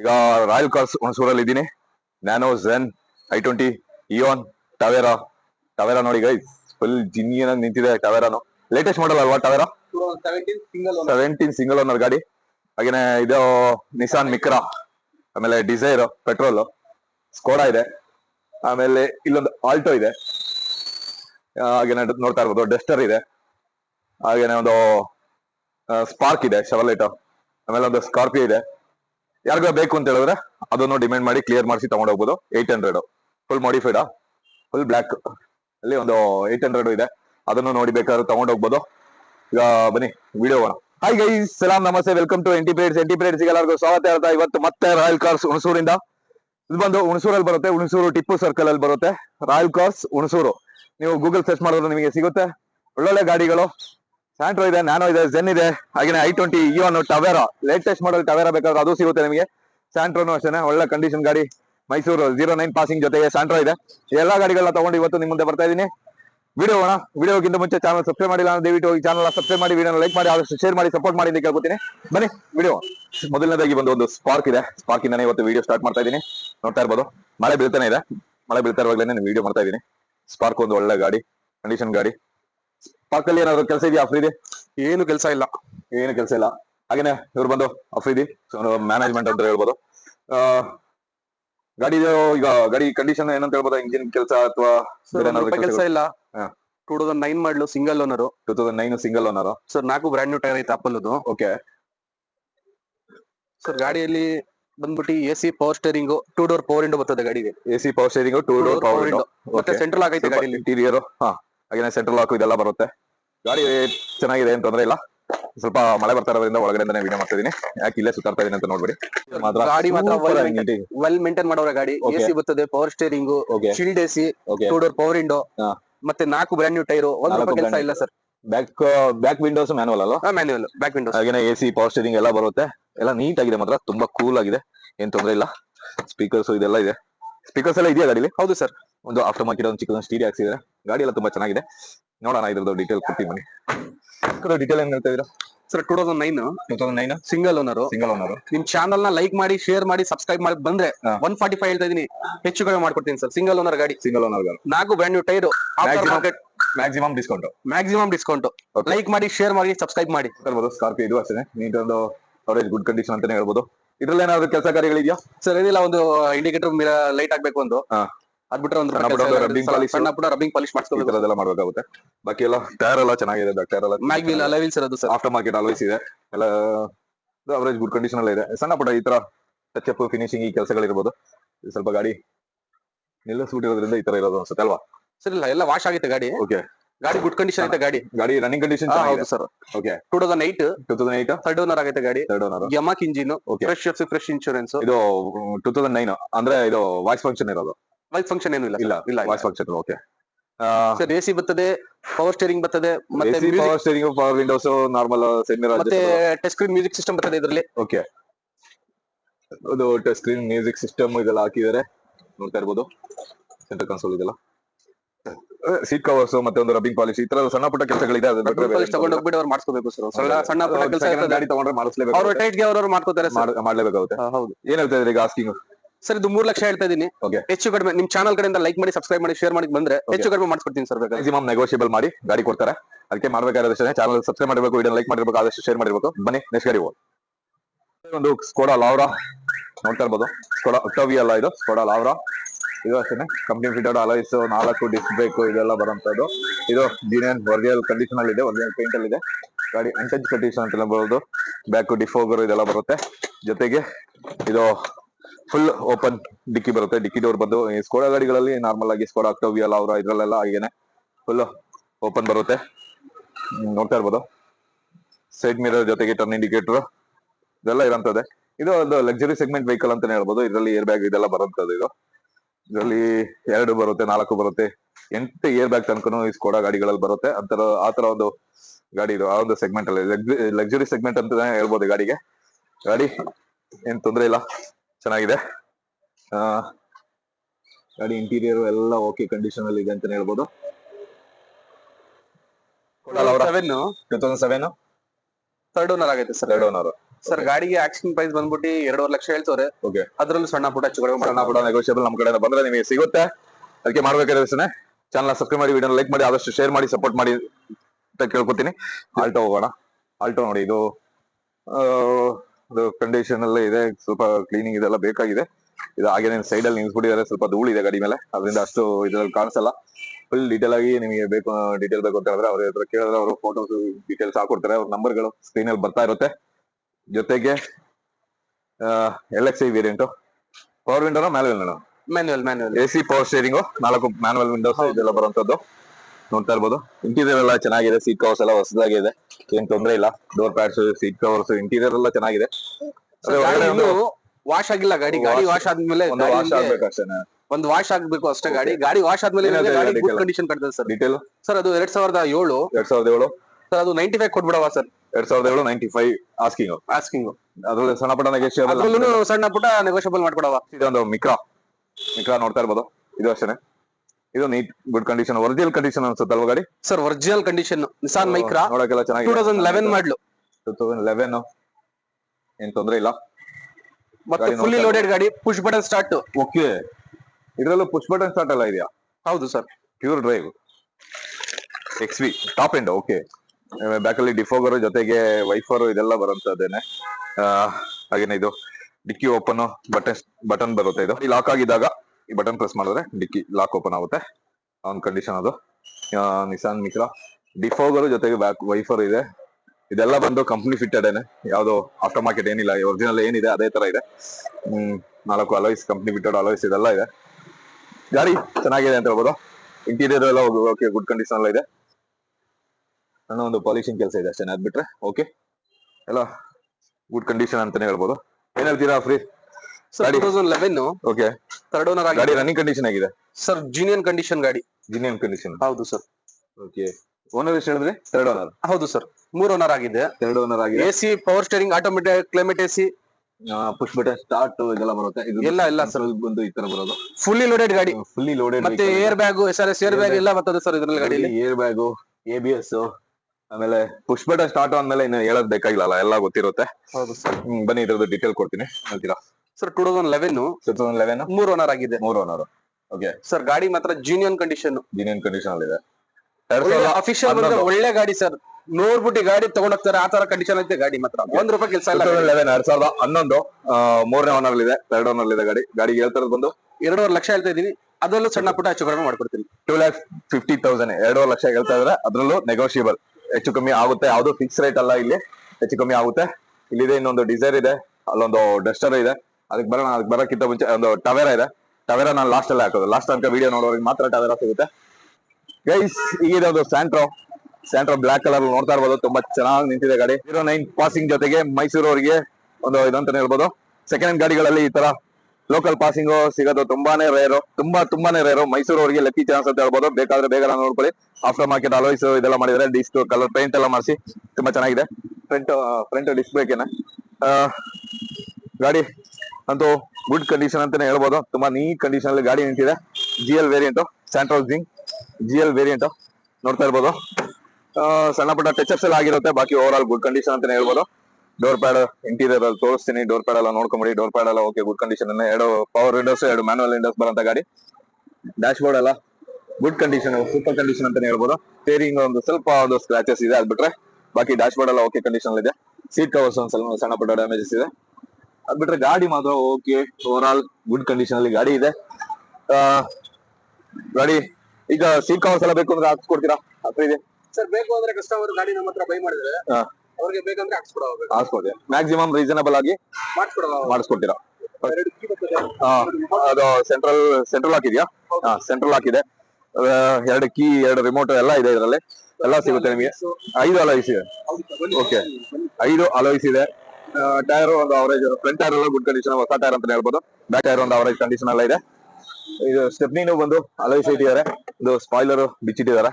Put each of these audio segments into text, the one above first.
ಈಗ royal cars ಹುಣಸೂರಲ್ಲಿ ಇದ್ದೀನಿ. Nano, Zen, I twenty, Eon, Tavera. Tavera ನೋಡಿ ಗೈಸ್ ಫುಲ್ ಜಿನ್ನಿಯನಾಗಿ ನಿಂತಿದೆ ಟವೆರಾನು. ಲೇಟೆಸ್ಟ್ ಮಾಡಲ್ ಅಲ್ವಾ ಟವೆರಾ? ಸೆವೆಂಟೀನ್ ಸಿಂಗಲ್ ಓನರ್ ಗಾಡಿ. ಹಾಗೇನೆ ಇದು ನಿಸಾನ್ ಮಿಕ್ರಾ ಆಮೇಲೆ ಡಿಸೈರ್ ಪೆಟ್ರೋಲ್ ಸ್ಕೋಡಾ ಇದೆ. ಆಮೇಲೆ ಇಲ್ಲೊಂದು ಆಲ್ಟೋ ಇದೆ. ಹಾಗೇನೆ ನೋಡ್ತಾ ಇರ್ಬೋದು ಡಸ್ಟರ್ ಇದೆ. ಹಾಗೇನೆ ಒಂದು ಸ್ಪಾರ್ಕ್ ಇದೆ ಶವಲೈಟ್ ಆಮೇಲೆ ಒಂದು ಸ್ಕಾರ್ಪಿಯೋ ಇದೆ. ಯಾರಿಗೋ ಬೇಕು ಅಂತ ಹೇಳಿದ್ರೆ ಅದನ್ನು ಡಿಮ್ಯಾಂಡ್ ಮಾಡಿ ಕ್ಲಿಯರ್ ಮಾಡಿಸಿ ತಗೊಂಡು ಹೋಗ್ಬೋದು. Eight hundred full modified full black ಅಲ್ಲಿ ಒಂದು ಏಟ್ ಹಂಡ್ರೆಡ್ ಇದೆ. ಅದನ್ನು ನೋಡಿ ಬೇಕಾದ್ರೆ ತಗೊಂಡು ಹೋಗ್ಬೋದು. ಈಗ ಬನ್ನಿ ವಿಡಿಯೋ ಹಾಯ್ ಗೈಸ್ ಸಲಾಂ, ನಮಸ್ತೆ. Welcome to MT plates MT plates ಎಲ್ಲರಿಗೂ ಸ್ವಾಗತ ಹೇಳ್ತಾ ಇವತ್ತು ಮತ್ತೆ ರಾಯಲ್ ಕಾರ್ಸ್ ಹುಣಸೂರಿಂದ. ಇದು ಬಂದು ಹುಣಸೂರಲ್ಲಿ ಬರುತ್ತೆ. ಹುಣಸೂರು ಟಿಪ್ಪು ಸರ್ಕಲ್ ಅಲ್ಲಿ ಬರುತ್ತೆ. Royal cars Hunsur. ನೀವು ಗೂಗಲ್ ಸರ್ಚ್ ಮಾಡಿದ್ರೆ ನಿಮಗೆ ಸಿಗುತ್ತೆ. ಒಳ್ಳೊಳ್ಳೆ ಗಾಡಿಗಳು. ಸ್ಯಾಂಟ್ರೋ ಇದೆ, ನ್ಯಾನೋ ಇದೆ ಜೆನ್ ಇದೆ ಹಾಗೆ i twenty eon tavera. Latest model tavera ಬೇಕಾದ್ರೆ ಅದು ಸಿಗುತ್ತೆ ನಿಮಗೆ. ಸ್ಯಾಂಟ್ರೋನು ಅಷ್ಟೇ ಒಳ್ಳೆ ಕಂಡೀಷನ್ ಗಾಡಿ. ಮೈಸೂರು ಜೀರೋ ನೈನ್ ಪಾಸಿಂಗ್ ಜೊತೆಗೆ ಸ್ಯಾಂಟ್ರೋ ಇದೆ. ಎಲ್ಲ ಗಾಡಿಗಳನ್ನ ತಗೊಂಡು ಇವತ್ತು ನಿಮ್ಮ ಮುಂದೆ ಬರ್ತಾ ಇದ್ದೀನಿ. ವಿಡಿಯೋ ಹೋಗೋಣ ವಿಡಿಯೋಗಿಂತ ಮುಂಚೆ ಚಾನಲ್ ಸಬ್ಸ್ಕ್ರೈಬ್ ಮಾಡಿಲ್ಲ ಅಂದ್ರೆ ದಯವಿಟ್ಟು ಹೋಗಿ ಚಾನಲ್ ಸಬ್ಸ್ಕ್ರೈಬ್ ಮಾಡಿ ವಿಡಿಯೋ ಲೈಕ್ ಮಾಡಿ, ಆದಷ್ಟು ಶೇರ್ ಮಾಡಿ ಸಪೋರ್ಟ್ ಮಾಡಿ ಅಂತ ಕೇಳ್ಕೊತೀನಿ. ಬನ್ನಿ ವಿಡಿಯೋ ಮೊದಲನೇದಾಗಿ ಬಂದು ಒಂದು ಸ್ಪಾರ್ಕ್ ಇದೆ. ಸ್ಪಾರ್ಕ್ ಇಂದಾನೆ ಇವತ್ತು ವಿಡಿಯೋ ಸ್ಟಾರ್ಟ್ ಮಾಡ್ತಾ ಇದ್ದೀನಿ. ನೋಡ್ತಾ ಇರ್ಬೋದು. ಮಳೆ ಬೀಳ್ತಾನೆ ಇದೆ. ಮಳೆ ಬೀಳ್ತಾ ಇರುವಾಗಲೇ ವಿಡಿಯೋ ಮಾಡ್ತಾ ಇದ್ದೀನಿ. ಸ್ಪಾರ್ಕ್ ಒಂದು ಒಳ್ಳೆ ಗಾಡಿ ಕಂಡೀಷನ್ ಗಾಡಿ. ಸ್ಪಾರ್ಕ್ ಅಲ್ಲಿ ಏನಾದ್ರು ಕೆಲಸ ಇದೆಯಾ ಅಫ್ರೀದಿ? ಏನು ಕೆಲಸ ಇಲ್ಲ. ಏನು ಕೆಲಸ ಇಲ್ಲ. ಹಾಗೇನೆ ಇವ್ರು ಬಂದು ಅಫ್ರೀದಿ ಮ್ಯಾನೇಜ್ಮೆಂಟ್ ಅಂತ ಹೇಳ್ಬೋದು. ಆ, ಗಾಡಿ ಈಗ ಗಾಡಿ ಕಂಡೀಷನ್ ಏನಂತ ಹೇಳ್ಬೋದು? ಇಂಜಿನ್ ಕೆಲಸ ಅಥವಾ ಕೆಲಸ ಇಲ್ಲ. Two thousand nine model single owner two thousand nine single owner sir ನಾಲ್ಕು ಬ್ರ್ಯಾಂಡ್ ನ್ಯೂ ಟೈರ್ ಐತೆ ಅಪ್ಪಲ್ಲದು ಓಕೆ ಸರ್ ಗಾಡಿಯಲ್ಲಿ ಬಂದ್ಬಿಟ್ಟು A C power steering two door power window ಬರ್ತದೆ ಗಾಡಿಗೆ. A C power steering two door power window ಮತ್ತೆ central ಆಗೈತೆ ಗಾಡಿಯಲ್ಲಿ ಇಂಟೀರಿಯರ್ ಹಾ. ಹಾಗೇನೆ ಸೆಂಟ್ರಲ್ ಲಾಕ್ ಇದೆಲ್ಲ ಬರುತ್ತೆ. ಗಾಡಿ ಚೆನ್ನಾಗಿದೆ ಏನ್ ತೊಂದ್ರೆ ಇಲ್ಲ. ಸ್ವಲ್ಪ ಮಳೆ ಬರ್ತಾ ಇರೋದ್ರಿಂದ ಒಳಗಡೆ ವಿಡಿಯೋ ಮಾಡ್ತಾ ಇದೀನಿ. ಯಾಕೆ ಇಲ್ಲೇ ಸುತ್ತಾಡ್ತಾ ಇದೀನಿ ಅಂತ ನೋಡ್ಬಿಡಿ. ಗಾಡಿ ಮಾತ್ರ ವೆಲ್ ಮೇಂಟೈನ್ ಮಾಡೋರ ಗಾಡಿ. ಎಸಿ. ಬರ್ತದೆ power steering shield AC two door power window ಮತ್ತೆ ನಾಲ್ಕು ಬ್ರ್ಯಾಂಡ್ ನ್ಯೂ ಟೈರ್ ಒಂದು ನಾಲ್ಕು ರೂಪಾಯಿ ಕೆಲಸ ಇಲ್ಲ sir back back windows manual ಅಲ್ಲ ಮ್ಯಾನುವಲ್ ಬ್ಯಾಕ್ ವಿಂಡೋಸ್ ಹಾಗೇನೆ ಎಸಿ ಪವರ್ ಸ್ಟೇರಿಂಗ್ ಎಲ್ಲ ಬರುತ್ತೆ. ಎಲ್ಲ ನೀಟ್ ಆಗಿದೆ ಮಾತ್ರ ತುಂಬಾ ಕೂಲ್ ಆಗಿದೆ. ಏನ್ ತೊಂದ್ರೆ ಇಲ್ಲ. ಸ್ಪೀಕರ್ಸ್ ಇದೆಲ್ಲ ಇದೆ. ಸ್ಪೀಕರ್ಸ್ ಎಲ್ಲ ಇದೆಯಾ ಗಾಡಿಲಿ? ಹೌದು ಸರ್ ಒಂದು ಆಫ್ಟರ್ ಮಾರ್ಕೆಟ್ ಒಂದು ಚಿಕ್ಕದೊಂದು ಸ್ಟೀರಿ ಹಾಕ್ಸಿದ್ರೆ ಗಾಡಿ ಎಲ್ಲ ತುಂಬಾ ಚೆನ್ನಾಗಿದೆ. ನೋಡೋಣ ಇದ್ರದ್ದು ಡೀಟೇಲ್ ಕೊಡ್ತೀನಿ ಬನ್ನಿ. ಡೀಟೇಲ್ ಏನ್ ಹೇಳ್ತಾ ಇದ್ದೀರಾ? Sir two thousand nine two thousand nine single owner single owner ನಿಮ್ ಚಾನಲ್ನ ಲೈಕ್ ಮಾಡಿ ಶೇರ್ ಮಾಡಿ ಸಬ್ಸ್ಕ್ರೈಬ್ ಮಾಡಿ ಬಂದ್ರೆ. ಒನ್ ಫಾರ್ಟಿ ಫೈವ್ ಹೇಳ್ತಾ ಇದೀನಿ ಹೆಚ್ಚು ಕಡಿಮೆ ಮಾಡ್ಕೊಡ್ತೀನಿ ಸರ್ ಸಿಂಗಲ್ ಓನರ್ ಗಾಡಿ. ಸಿಂಗಲ್ ಓನರ್ ನಾಲ್ಕು brand new tyre market maximum discount maximum discount like ಮಾಡಿ ಶೇರ್ ಮಾಡಿ ಸಬ್ಸ್ಕ್ರೈಬ್ ಮಾಡಿ. ಹೇಳ್ಬೋದು. ಸ್ಕಾರ್ಪಿಯೋ ಇದು ಅಷ್ಟೇ ನೀಟೊಂದು ಅವರೇಜ್ ಗುಡ್ ಕಂಡೀಷನ್ ಅಂತಾನೆ ಹೇಳ್ಬೋದು. ಇದ್ರಲ್ಲಿ ಏನಾದ್ರು ಕೆಲಸ ಕಾರ್ಯಗಳಿದೆಯಾ? ಸರ್ ಏನಿಲ್ಲ ಒಂದು ಇಂಡಿಕೇಟರ್ ಲೈಟ್ ಆಗ್ಬೇಕು ಒಂದು. ಅದ್ ಬಿಟ್ರೆ ಒಂದು rubbing polish. ಸಣ್ಣ ಪುಟ್ಟ ರಬ್ಬಿಂಗ್ ಪಾಲಿಶ್ ಮಾಡಿಸ್ಕೋಬೇಕು. ತರದೆಲ್ಲ ಮಾಡ್ಬೇಕಾಗುತ್ತೆ. ಬಾಕಿ ಎಲ್ಲ ಟೈರ್ ಎಲ್ಲ ಚೆನ್ನಾಗಿದೆ ಟೈರ್ ಎಲ್ಲ ಮ್ಯಾಗ್ ವೀಲ್ ಅಲವಿಲ್ಸ್ ಇರೋದು ಸರ್. ಆಫ್ಟರ್ ಮಾರ್ಕೆಟ್ ಆಲ್ವೇಸ್ ಇದೆ. ಎಲ್ಲ ಅವರೇಜ್ ಗುಡ್ ಕಂಡೀಷನ್ ಎಲ್ಲ ಇದೆ. ಸಣ್ಣ ಪುಟ್ಟ ಈ ತರ ಟಚ್ ಅಪ್ ಫಿನಿಶಿಂಗ್ ಈ ಕೆಲಸಗಳಿರ್ಬೋದು. ಸ್ವಲ್ಪ ಗಾಡಿ ನಿಲ್ಲಿಸ್ಬಿಟ್ಟಿರೋದ್ರಿಂದ ಈ ತರ ಇರೋದು ಅನ್ಸುತ್ತೆ ಅಲ್ವಾ? ಸರ್ ಇಲ್ಲ ಎಲ್ಲ ವಾಶ್ ಆಗಿತ್ತು ಗಾಡಿ. ಓಕೆ ಗಾಡಿ ಗುಡ್ ಕಂಡೀಷನ್ ಐತೆ ಗಾಡಿ. ಗಾಡಿ ರನ್ನಿಂಗ್ ಕಂಡೀಷನ್ ಹೌದು sir. Okay two thousand eight two thousand eight third owner ಆಗೈತೆ ಗಾಡಿ. Third owner ಯಮಕ್ engine okay fresh fresh insurance ಇದು ಟೂ ತೌಸಂಡ್ ನೈನ್ ಅಂದ್ರೆ ಇದು ವಾಯ್ಸ್ ಫಂಕ್ಷನ್ ಇರೋದು. ವೈಟ್ ಫಂಕ್ಷನ್ ಏನು ಇಲ್ಲ. ಇಲ್ಲ ಇಲ್ಲ voice function okay sir AC ಬರ್ತದೆ ಪವರ್ ಸ್ಟೇರಿಂಗ್ ಬರ್ತದೆ ಮತ್ತೆ power steering power windows normal semi ಮತ್ತೆ ಟಚ್ ಸ್ಕ್ರೀನ್ ಮ್ಯೂಸಿಕ್ ಸಿಸ್ಟಮ್ ಬರ್ತದೆ ಇದರಲ್ಲಿ. ಓಕೆ ಅದು ಟಚ್ ಸ್ಕ್ರೀನ್ ಮ್ಯೂಸಿಕ್ ಸಿಸ್ಟಮ್ ಇದೆಲ್ಲ ಹಾಕಿದ್ದಾರೆ. ನೋಡ್ತಾ ಇರ್ಬೋದು. ಸೆಂಟರ್ ಕನ್ಸೋಲ್ ಇದೆಲ್ಲ. ಸೀಟ್ ಕವರ್ಸ್ ಮತ್ತೆ ಒಂದು ರಬ್ಬಿಂಗ್ ಪಾಲಿಶ್ ಈ ತರ ಸಣ್ಣ ಪುಟ್ಟ ಕೆಲಸಗಳಿದೆ ಅದು ರಬ್ಬಿಂಗ್ ಬೇರೆ ತಗೊಂಡು ಹೋಗ್ಬಿಟ್ಟು ಅವ್ರು ಮಾಡಿಸ್ಕೋಬೇಕು ಸರ್ ಸಣ್ಣ ಸಣ್ಣ ಪುಟ್ಟ ಕೆಲಸ ಗಾಡಿ ತಗೊಂಡ್ರೆ ಮಾಡಿಸ್ಲೇಬೇಕು. ಅವ್ರು ಟೈಟ್ಗೆ ಅವ್ರವ್ರು ಮಾಡ್ಕೋತಾರೆ ಮಾಡ್ಲೇಬೇಕಾಗುತ್ತೆ. ಹೌದು. ಏನ್ ಹೇಳ್ತಾ ಇದ್ರಿ ಈಗ ಆಸ್ಕಿಂಗ್ ಸರ್ ಇದು ಮೂರ್ ಲಕ್ಷ ಹೇಳ್ತಾ ಇದೀನಿ. Okay. ಹೆಚ್ಚು ಕಡಿಮೆ ನಿಮ್ ಚಾನಲ್ ಕಡೆಯಿಂದ ಲೈಕ್ ಮಾಡಿ ಸಬ್ಸ್ಕ್ರೈಬ್ ಮಾಡಿ ಶೇರ್ ಮಾಡಿ ಬಂದ್ರೆ ಹೆಚ್ಚು ಕಡಿಮೆ ಮಾಡಿಸ್ಕೊಡ್ತೀನಿ ಸರ್ ಬೇಕಾದ್ರೆ ಮ್ಯಾಕ್ಸಿಮಮ್ ನೆಗೋಷಿಯಬಲ್ ಮಾಡಿ ಗಾಡಿ ಕೊಡ್ತಾರೆ. ಅದಕ್ಕೆ ಮಾಡ್ಬೇಕಾದ್ರೆ ಚಾನಲ್ ಸಬ್ಸ್ಕ್ರೈಬ್ ಮಾಡಬೇಕು ವಿಡಿಯೋ ಲೈಕ್ ಮಾಡಿರ್ಬೇಕು ಆದಷ್ಟು ಶೇರ್ ಮಾಡಿರ್ಬೇಕು ಬನ್ನಿ ನೆಕ್ಸ್ಟ್ ಗಾಡಿ ಹೋಗಿ ಒಂದು ಸ್ಕೋಡಾ ಲಾವ್ರಾ ನೋಡ್ತಾ ಇರ್ಬೋದು. ಸ್ಕೋಡಾ ಅಕ್ಟೋವಿ ಅಲ್ಲ ಇದು ಸ್ಕೋಡಾ ಲಾವ್ರಾ ಇದು ಅಷ್ಟೇ ಕಂಪ್ನಿ ಫಿಟೆಡ್ ಅಲೈಸ್ ನಾಲ್ಕು ಡಿಸ್ಕ್ ಬೇಕು ಇದೆಲ್ಲ ಬರೋಂಥದ್ದು ಇದು ಜೀನಿಯನ್ ಒರಿಜಿನಲ್ ಕಂಡೀಷನ್ ಅಲ್ಲಿ ಇದೆ ಒರಿಜಿನಲ್ ಪೇಂಟ್ ಅಲ್ಲಿ ಇದೆ. ಗಾಡಿ ಅಂಟಚ್ ಕಂಡೀಷನ್ ಅಂತ ಬರೋದು ಬ್ಯಾಕ್ ಡಿಫೋಗರ್ ಇದೆಲ್ಲ ಬರುತ್ತೆ. ಜೊತೆಗೆ ಇದು ಫುಲ್ ಓಪನ್ ಡಿಕ್ಕಿ ಬರುತ್ತೆ. ಡಿಕ್ಕಿ ಡೋರ್ ಬಂದು ಸ್ಕೋಡ ಗಾಡಿಗಳಲ್ಲಿ ನಾರ್ಮಲ್ ಆಗಿ ಸ್ಕೋಡ ಅಕ್ಟೋವಿಯಾ ಅವರ ಇದ್ರಲ್ಲೆಲ್ಲ ಹಾಗೇನೆ. ಫುಲ್ ಓಪನ್ ಬರುತ್ತೆ. ನೋಡ್ತಾ ಇರ್ಬೋದು. ಸೈಡ್ ಮಿರರ್ ಜೊತೆಗೆ ಟರ್ನ್ ಇಂಡಿಕೇಟರ್ ಇದೆಲ್ಲ ಇರೋಂಥದ್ದೇ. ಇದು ಒಂದು ಲಕ್ಸುರಿ ಸೆಗ್ಮೆಂಟ್ ವೆಹಿಕಲ್ ಅಂತಾನೆ ಹೇಳ್ಬೋದು. ಇದರಲ್ಲಿ ಏರ್ ಬ್ಯಾಗ್ ಇದೆಲ್ಲ ಬರಂತದ್ದು ಇದು. ಇದರಲ್ಲಿ ಎರಡು ಬರುತ್ತೆ, ನಾಲ್ಕು ಬರುತ್ತೆ. ಎಂಟು ಏರ್ ಬ್ಯಾಗ್ ತನಕನು ಈ ಸ್ಕೋಡಾ ಗಾಡಿಗಳಲ್ಲಿ ಬರುತ್ತೆ. ಅಂತರ ಆ ತರ ಒಂದು ಗಾಡಿ ಇದು, ಆ ಒಂದು ಸೆಗ್ಮೆಂಟ್ ಅಲ್ಲಿ. ಲಕ್ಸುರಿ ಸೆಗ್ಮೆಂಟ್ ಅಂತಾನೆ ಹೇಳ್ಬೋದು ಗಾಡಿಗೆ. ಗಾಡಿ, ಏನ್ ತೊಂದ್ರೆ ಇಲ್ಲ. ಚೆನ್ನಾಗಿದೆ. ಗಾಡಿ ಇಂಟೀರಿಯರ್ ಎಲ್ಲ ಓಕೆ ಕಂಡೀಷನ್ ಅಲ್ಲಿ ಇದೆ ಅಂತಾನೆ ಹೇಳ್ಬೋದು. Seven two thousand seven third owner ಆಗೈತೆ ಸರ್. ಥರ್ಡ್ ಓನರ್ ಸರ್ ಗಾಡಿಗೆ ಆಕ್ಷನ್ ಪ್ರೈಸ್ ಬಂದ್ಬಿಟ್ಟು ಎರಡೂವರೆ ಲಕ್ಷ ಹೇಳ್ತವ್ರೆ. ಓಕೆ ಅದ್ರಲ್ಲೂ ಸಣ್ಣ ಪುಟ್ಟ ಹೆಚ್ಚು ಕಡಿಮೆ ಸಣ್ಣ ಪುಟ್ಟ ನೆಗೋಷಿಯಬಲ್ ನಮ್ಮ ಕಡೆಯಿಂದ ಬಂದ್ರೆ ನಿಮಗೆ ಸಿಗುತ್ತೆ. ಅದಕ್ಕೆ ಮಾಡ್ಬೇಕಾದ್ರೆ ಚಾನಲ್ ಸಬ್ಸ್ಕ್ರೈಬ್ ಮಾಡಿ ವಿಡಿಯೋ ಲೈಕ್ ಮಾಡಿ ಆದಷ್ಟು ಶೇರ್ ಮಾಡಿ ಸಪೋರ್ಟ್ ಮಾಡಿ ಅಂತ ಕೇಳ್ಕೊತೀನಿ. ಆಲ್ಟೋ ಹೋಗೋಣ. ಆಲ್ಟೋ ನೋಡಿ ಇದು ಇದು ಕಂಡೀಷನ್ ಎಲ್ಲ ಇದೆ ಸ್ವಲ್ಪ ಕ್ಲೀನಿಂಗ್ ಇದೆಲ್ಲ ಬೇಕಾಗಿದೆ. ಇದು ಹಾಗೆ ಸೈಡ್ ಅಲ್ಲಿ ನಿಲ್ಸ್ಬಿಟ್ಟಿದ್ದಾರೆ ಸ್ವಲ್ಪ ಧೂಳು ಇದೆ ಗಾಡಿ ಮೇಲೆ. ಅದರಿಂದ ಅಷ್ಟು ಇದ್ರಲ್ಲಿ ಕಾಣಿಸಲ್ಲ. ಫುಲ್ ಡೀಟೇಲ್ ಆಗಿ ನಿಮಗೆ ಬೇಕು ಡೀಟೇಲ್ ಬೇಕು ಅಂತ ಹೇಳಿದ್ರೆ ಅವ್ರ ಹತ್ರ ಕೇಳಿದ್ರೆ ಅವರು ಫೋಟೋಸ್ ಡೀಟೇಲ್ಸ್ ಹಾಕೊಡ್ತಾರೆ. ಅವ್ರ ನಂಬರ್ಗಳು ಸ್ಕ್ರೀನ್ ಅಲ್ಲಿ ಬರ್ತಾ ಇರುತ್ತೆ. ಜೊತೆಗೆ L X I variant power ವಿಂಡೋನ manual madam manual manual A C power steering ನಾಲ್ಕು ಮ್ಯಾನುವಲ್ ವಿಂಡೋಸ್ ಇದೆಲ್ಲ ಬರುವಂತದ್ದು ನೋಡ್ತಾ ಇರ್ಬೋದು. ಇಂಟೀರಿಯರ್ ಎಲ್ಲ ಚೆನ್ನಾಗಿದೆ. ಸೀಟ್ ಕವರ್ಸ್ ಎಲ್ಲ ಹೊಸದಾಗಿದೆ. ಏನ್ ತೊಂದ್ರೆ ಇಲ್ಲ. Door pads seat covers interior ಎಲ್ಲ ಚೆನ್ನಾಗಿದೆ. ವಾಶ್ ಆಗಿಲ್ಲ ಗಾಡಿ. ಗಾಡಿ ವಾಶ್ ಆದ್ಮೇಲೆ ಒಂದು ವಾಶ್ ಆಗ್ಬೇಕು ಅಷ್ಟೇನೆ. ಒಂದು ವಾಶ್ ಆಗ್ಬೇಕು ಅಷ್ಟೇ ಗಾಡಿ. ಗಾಡಿ ವಾಶ್ ಆದ್ಮೇಲೆ ಕಂಡೀಷನ್ ಕಟ್ಟಿದೆ ಸರ್. ಡೀಟೇಲ್ ಸರ್ ಅದು ಎರಡ್ ಸಾವಿರದ ಏಳು. ಎರಡ್ ಸಾವಿರದ ಏಳು? ಸರ್ ಅದು ನೈಂಟಿ ಫೈವ್ ಕೊಟ್ಬಿಡವಾ ಸರ್. ಎರಡ್ ಸಾವಿರದ ಏಳು ನೈಂಟಿ ಫೈವ್ ಆಸ್ಕಿಂಗ್ ಆಸ್ಕಿಂಗ್ ಅದ್ರಲ್ಲಿ ಸಣ್ಣ ಪುಟ್ಟ ನೆಗೋಷಿಯಬಲ್ ಸಣ್ಣ ಪುಟ್ಟ ನೆಗೋಷಿಯಬಲ್ ಮಾಡ್ಕೊಡವಾ ಇದೊಂದು ಮಿಕ್ರಾ ಮಿಕ್ರಾ ನೋಡ್ತಾ ಇರ್ಬೋದು. ಇದು ಅಷ್ಟೇನೆ. ಇದು neat good condition original condition ಅನ್ಸುತ್ತೆ ಅಲ್ವಾ ಗಾಡಿ sir original condition Nissan Micra ನೋಡಕ್ಕೆಲ್ಲ two ಚೆನ್ನಾಗಿದೆ thousand eleven ಮಾಡ್ಲು two thousand eleven ಏನ್ ತೊಂದ್ರೆ ಇಲ್ಲ. ಮತ್ತೆ ಫುಲ್ಲಿ ಲೋಡೆಡ್ ಗಾಡಿ ಪುಷ್ ಬಟನ್ ಸ್ಟಾರ್ಟ್ ಓಕೆ ಇದರಲ್ಲೂ ಪುಷ್ ಬಟನ್ ಸ್ಟಾರ್ಟ್ ಎಲ್ಲ ಇದೆಯಾ? ಹೌದು sir pure drive X V top end okay back ಅಲ್ಲಿ ಡಿಫೋಗರ್ ಜೊತೆಗೆ ವೈಫರ್ ಇದೆಲ್ಲ ಬರುವಂತದ್ದೇನೆ ಹಾಗೇನೆ ಇದು. ಡಿಕ್ಕಿ ಓಪನ್ ಬಟನ್ ಬಟನ್ ಬರುತ್ತೆ ಇದು. ಲಾಕ್ ಆಗಿದ್ದಾಗ ಈ ಬಟನ್ ಪ್ರೆಸ್ ಮಾಡಿದ್ರೆ ಡಿಕ್ಕಿ ಲಾಕ್ ಓಪನ್ ಆಗುತ್ತೆ. ಆನ್ ಕಂಡೀಷನ್ ಅದು. ನಿಸಾನ್ ಮಿಕ್ರಾ ಡಿಫೋಗರ್ ಜೊತೆಗೆ ಬ್ಯಾಕ್ ವೈಫರ್ ಇದೆ. ಇದೆಲ್ಲ ಬಂದು ಕಂಪ್ನಿ ಫಿಟ್ಟೆಡ್ ಏನೆ. ಯಾವ್ದು ಆಫ್ಟರ್ ಮಾರ್ಕೆಟ್ ಏನಿಲ್ಲ ಒರಿಜಿನಲ್ ಏನಿದೆ, ಅದೇ ತರ ಇದೆ. ನಾಲ್ಕು ಅಲೋಯ್ಸ್ ಕಂಪ್ನಿ ಫಿಟ್ಟೆಡ್ ಅಲೋಯ್ಸ್ ಇದೆಲ್ಲ ಇದೆ. ಗಾಡಿ ಚೆನ್ನಾಗಿದೆ ಅಂತ ಹೇಳ್ಬೋದು. ಇಂಟೀರಿಯರ್ ಎಲ್ಲ ಓಕೆ ಗುಡ್ ಕಂಡೀಷನ್ ಎಲ್ಲ ಇದೆ. ಸಣ್ಣ ಒಂದು ಪಾಲಿಶಿಂಗ್ ಕೆಲಸ ಇದೆ ಅಷ್ಟೇ ಅದ್ಬಿಟ್ರೆ ಓಕೆ ಎಲ್ಲ ಗುಡ್ ಕಂಡೀಷನ್ ಅಂತಾನೆ ಹೇಳ್ಬೋದು. ಏನ್ ಹೇಳ್ತೀರಾ free sir. Two thousand eleven okay third owner ಗಾಡಿ ರನ್ನಿಂಗ್ ಕಂಡೀಷನ್ ಆಗಿದೆ? ಸರ್ ಜೂನಿಯನ್ ಕಂಡೀಷನ್ ಗಾಡಿ. ಜೂನಿಯನ್ ಕಂಡೀಷನ್ ಹೌದು ಸರ್ ಓಕೆ ಓನರ್ ಎಷ್ಟು ಹೇಳಿದ್ರೆ? ಥರ್ಡ್ ಓನರ್ ಹೌದು ಸರ್ ಮೂರ್ ಓನರ್ ಆಗಿದೆ. ಥರ್ಡ್ ಓನರ್ ಆಗಿದೆ. AC power steering automatic climate AC push button start ಇದೆಲ್ಲ ಬರುತ್ತೆ. ಎಲ್ಲ, ಎಲ್ಲ ಸರ್ ಬಂದು ಈ ತರ ಬರೋದು. ಫುಲ್ಲಿ ಲೋಡೆಡ್ ಗಾಡಿ. ಫುಲ್ಲಿ ಲೋಡೆಡ್ ಮತ್ತೆ air bag S R S air bag ಎಲ್ಲ ಬರ್ತದೆ ಸರ್ ಇದ್ರಲ್ಲಿ ಗಾಡಿಯಲ್ಲಿ. Air bag A B S ಆಮೇಲೆ ಪುಷ್ ಬಟನ್ ಸ್ಟಾರ್ಟ್ ಆದ್ಮೇಲೆ ಇನ್ನು ಹೇಳೋದ್ ಬೇಕಾಗಿಲ್ಲ ಎಲ್ಲ ಗೊತ್ತಿರುತ್ತೆ. ಹೌದು ಸರ್ ಬನ್ನಿ ಇದ್ರದ್ದು ಡೀಟೇಲ್ ಕೊಡ್ತೀನಿ. ಹೇಳ್ತೀರಾ? Sir two thousand eleven two thousand eleven ಮೂರ್ ಓನರ್ ಆಗಿದೆ. ಮೂರ್ ಓನರ್ ಓಕೆ ಸರ್ ಗಾಡಿ ಮಾತ್ರ ಜೂನಿಯನ್ ಕಂಡೀಷನ್ ಜೂನಿಯನ್ ಕಂಡೀಷನ್ ಅಲ್ಲಿ ಇದೆ ಅಫಿಷಿಯಲ್ ಬಂದ್ರೆ ಒಳ್ಳೆ ಗಾಡಿ ಸರ್ ನೋಡ್ಬಿಟ್ಟು ಗಾಡಿ ತಗೊಂಡ್ ಹೋಗ್ತಾರೆ ಆ ತರ ಕಂಡೀಷನ್ ಐತೆ ಗಾಡಿ ಮಾತ್ರ. ಒಂದ್ ರೂಪಾಯಿ ಕೆಲಸ ಇಲ್ಲ. 2011 ಎರಡ್ ಸಾವಿರದ ಹನ್ನೊಂದು ಮೂರನೇ ಓನರ್ ಇದೆ ಥರ್ಡ್ ಓನರ್ ಇದೆ ಗಾಡಿ. ಗಾಡಿ ಹೇಳ್ತಾರದ್ ಬಂದು ಎರಡೂವರೆ ಲಕ್ಷ ಹೇಳ್ತಾ ಇದೀನಿ ಅದರಲ್ಲೂ ಸಣ್ಣ ಪುಟ್ಟ ಹೆಚ್ಚು ಕಡಿಮೆ ಮಾಡ್ಕೊಡ್ತೀನಿ. ಟೂ ಲ್ಯಾಕ್ ಫಿಫ್ಟಿ ತೌಸಂಡ್ ಎರಡೂವರೆ ಲಕ್ಷ ಹೇಳ್ತಾ ಇದ್ರೆ. ಅದ್ರಲ್ಲೂ ನೆಗೋಷಿಯಬಲ್ ಹೆಚ್ಚು ಕಮ್ಮಿ ಆಗುತ್ತೆ. ಯಾವ್ದು ಫಿಕ್ಸ್ ರೇಟ್ ಅಲ್ಲ ಇಲ್ಲಿ. ಹೆಚ್ಚು ಕಮ್ಮಿ ಆಗುತ್ತೆ. ಇಲ್ಲಿದೆ ಇನ್ನೊಂದು ಡಿಸೈರ್ ಇದೆ. ಅಲ್ಲೊಂದು ಡಸ್ಟರ್ ಇದೆ. ಅದಕ್ಕೆ ಬರೋಣ, ಅದಕ್ಕೆ ಬರೋಕ್ಕಿಂತ ಮುಂಚೆ ಒಂದು ಟವೆರಾ ಇದೆ. ಟವೆರಾ ನಾನು ಲಾಸ್ಟ್ ಅಲ್ಲೇ ಹಾಕೋದು. ಲಾಸ್ಟ್ ತನಕ ವಿಡಿಯೋ ನೋಡೋರಿಗೆ ಮಾತ್ರ ಟವೆರಾ ಸಿಗುತ್ತೆ. ಗೈಸ್ ಈಗಿದೆ ಒಂದು ಸ್ಯಾಂಟ್ರೋ ಸ್ಯಾಂಟ್ರೋ ಬ್ಲಾಕ್ ಕಲರ್ ನೋಡ್ತಾ ಇರ್ಬೋದು. ತುಂಬಾ ಚೆನ್ನಾಗಿ ನಿಂತಿದೆ ಗಾಡಿ. ಜೀರೋ ನೈನ್ ಪಾಸಿಂಗ್ ಜೊತೆಗೆ ಮೈಸೂರು ಅವರಿಗೆ ಒಂದು ಇದಂತಾನೆ ಹೇಳ್ಬೋದು. ಸೆಕೆಂಡ್ ಹ್ಯಾಂಡ್ ಗಾಡಿಗಳಲ್ಲಿ ಈ ತರ ಲೋಕಲ್ ಪಾಸಿಂಗ್ ಸಿಗೋದು ತುಂಬಾನೇ ರೇರು ತುಂಬಾ, ತುಂಬಾನೇ ರೇರು ಮೈಸೂರವರಿಗೆ ಲಕ್ಕಿ ಚಾನ್ಸ್ ಅಂತ ಹೇಳ್ಬೋದು. ಬೇಕಾದ್ರೆ ಬೇಗ ನೋಡ್ಕೊಳ್ಳಿ. ಆಫ್ಟರ್ ಮಾರ್ಕೆಟ್ ಅಲೋಯ್ಸ್ ಇದೆಲ್ಲ ಮಾಡಿದ್ರೆ ಡಿಸ್ಕ್ ಕಲರ್ ಪೇಂಟ್ ಎಲ್ಲ ಮಾಡಿಸಿ ತುಂಬಾ ಚೆನ್ನಾಗಿದೆ. ಫ್ರಂಟ್ ಫ್ರಂಟ್ ಡಿಸ್ಕ್ ಬೇಕೇನೆ ಗಾಡಿ ಅಂತೂ ಗುಡ್ ಕಂಡೀಷನ್ ಅಂತಾನೆ ಹೇಳ್ಬೋದು. ತುಂಬಾ ನೀಟ್ ಕಂಡೀಷನ್ ಅಲ್ಲಿ ಗಾಡಿ ನಿಂತಿದೆ. G L variant Santro Xing G L variant ನೋಡ್ತಾ ಇರ್ಬೋದು. ಸಣ್ಣ ಪುಟ್ಟ ಟೆಚರ್ಸ್ ಎಲ್ಲ ಆಗಿರುತ್ತೆ. ಬಾಕಿ ಓವರ್ ಆಲ್ ಗುಡ್ ಕಂಡೀಷನ್ ಅಂತಾನೆ ಹೇಳ್ಬೋದು. ಡೋರ್ ಪ್ಯಾಡ್ ಇಂಟೀರಿಯರ್ ಅಲ್ಲಿ ತೋರಿಸ್ತೀನಿ. ಡೋರ್ ಪ್ಯಾಡ್ ಎಲ್ಲ ನೋಡ್ಕೊಂಬಿಡಿ. ಡೋರ್ ಪ್ಯಾಡ್ ಎಲ್ಲ ಓಕೆ ಗುಡ್ ಕಂಡೀಷನ್ ಎರಡು ಪವರ್ ವಿಂಡೋಸ್ ಎರಡು ಮ್ಯಾನುವಲ್ ವಿಂಡೋಸ್ ಬರೋಂತ ಗಾಡಿ. ಡ್ಯಾಶ್ ಬೋರ್ಡ್ ಎಲ್ಲ ಗುಡ್ ಕಂಡೀಷನ್ ಸೂಪರ್ ಕಂಡೀಷನ್ ಅಂತಾನೆ ಹೇಳ್ಬೋದು. ಸ್ಟೇರಿಂಗ್ ಒಂದು ಸ್ವಲ್ಪ ಒಂದು ಸ್ಕ್ರಾಚಸ್ ಇದೆ ಅದ್ ಬಿಟ್ರೆ ಬಾಕಿ ಡ್ಯಾಶ್ ಬೋರ್ಡ್ ಎಲ್ಲ ಓಕೆ ಕಂಡೀಷನ್ ಇದೆ. ಸೀಟ್ ಕವರ್ಸ್ ಒಂದ್ ಸ್ವಲ್ಪ ಸಣ್ಣ ಪುಟ್ಟ ಡ್ಯಾಮೇಜಸ್ ಇದೆ. ಅದ್ ಬಿಟ್ರೆ ಗಾಡಿ ಮಾತ್ರ okay over all good condition ಅಲ್ಲಿ ಗಾಡಿ ಇದೆ. ಆ, ಗಾಡಿ ಈಗ ಸೀಟ್ ಕವರ್ಸ್ ಎಲ್ಲ ಬೇಕು ಅಂದ್ರೆ ಹಾಕ್ಸ್ಕೊಡ್ತೀರಾ? ಹತ್ರ ಇದೆ. ಸರ್ ಬೇಕು ಅಂದ್ರೆ ಕಸ್ಟಮರ್ ಗಾಡಿ ನಮ್ಮ ಹತ್ರ ಬೈ ಮಾಡಿದ್ರೆ ಹಾ. ಅವ್ರಿಗೆ ಬೇಕಂದ್ರೆ ಹಾಕ್ಸ್ಕೊಡೋ ಹಾಕ್ಸ್ಕೊಡ್ತೀರಾ? ಮ್ಯಾಕ್ಸಿಮಮ್ ರೀಸನಬಲ್ ಆಗಿ ಮಾಡಿಸ್ಕೊಡೋ ಮಾಡಿಸ್ಕೊಡ್ತೀರಾ? ಎರಡು key ಬರ್ತದೆ. ಆ, ಅದು ಸೆಂಟ್ರಲ್ ಸೆಂಟ್ರಲ್ ಹಾಕಿದ್ಯಾ? ಹಾ ಸೆಂಟ್ರಲ್ ಹಾಕಿದೆ. ಆ, ಎರಡು ಕೀ ಎರಡು ರಿಮೋಟ್ ಎಲ್ಲ ಇದೆ ಇದರಲ್ಲಿ. ಎಲ್ಲ ಸಿಗುತ್ತೆ ನಿಮಗೆ. ಐದು ಅಲೋಯ್ಸ್ ಇದೆ. ಹೌದು sir, ಬನ್ನಿ. ಓಕೆ ಐದು ಅಲೋಯ್ಸ್ ಇದೆ. ಟೈರ್ ಒಂದು ಅವರೇಜ್ ಫ್ರಂಟ್ ಟೈರ್ ಎಲ್ಲ ಗುಡ್ ಕಂಡೀಷನ್ ಹೊಸ ಟೈರ್ ಅಂತ ಹೇಳ್ಬೋದು. ಬ್ಯಾಕ್ ಟೈರ್ ಒಂದು ಅವರೇಜ್ ಕಂಡೀಷನ್ ಎಲ್ಲ ಇದೆ. ಇದು ಸ್ಟೆಪ್ನಿನು ಬಂದು ಅಲಾಯ್ಸ್ ಇಟ್ಟಿದ್ದಾರೆ ಇದು ಸ್ಪಾಯ್ಲರ್ ಬಿಚ್ಚಿಟ್ಟಿದ್ದಾರೆ.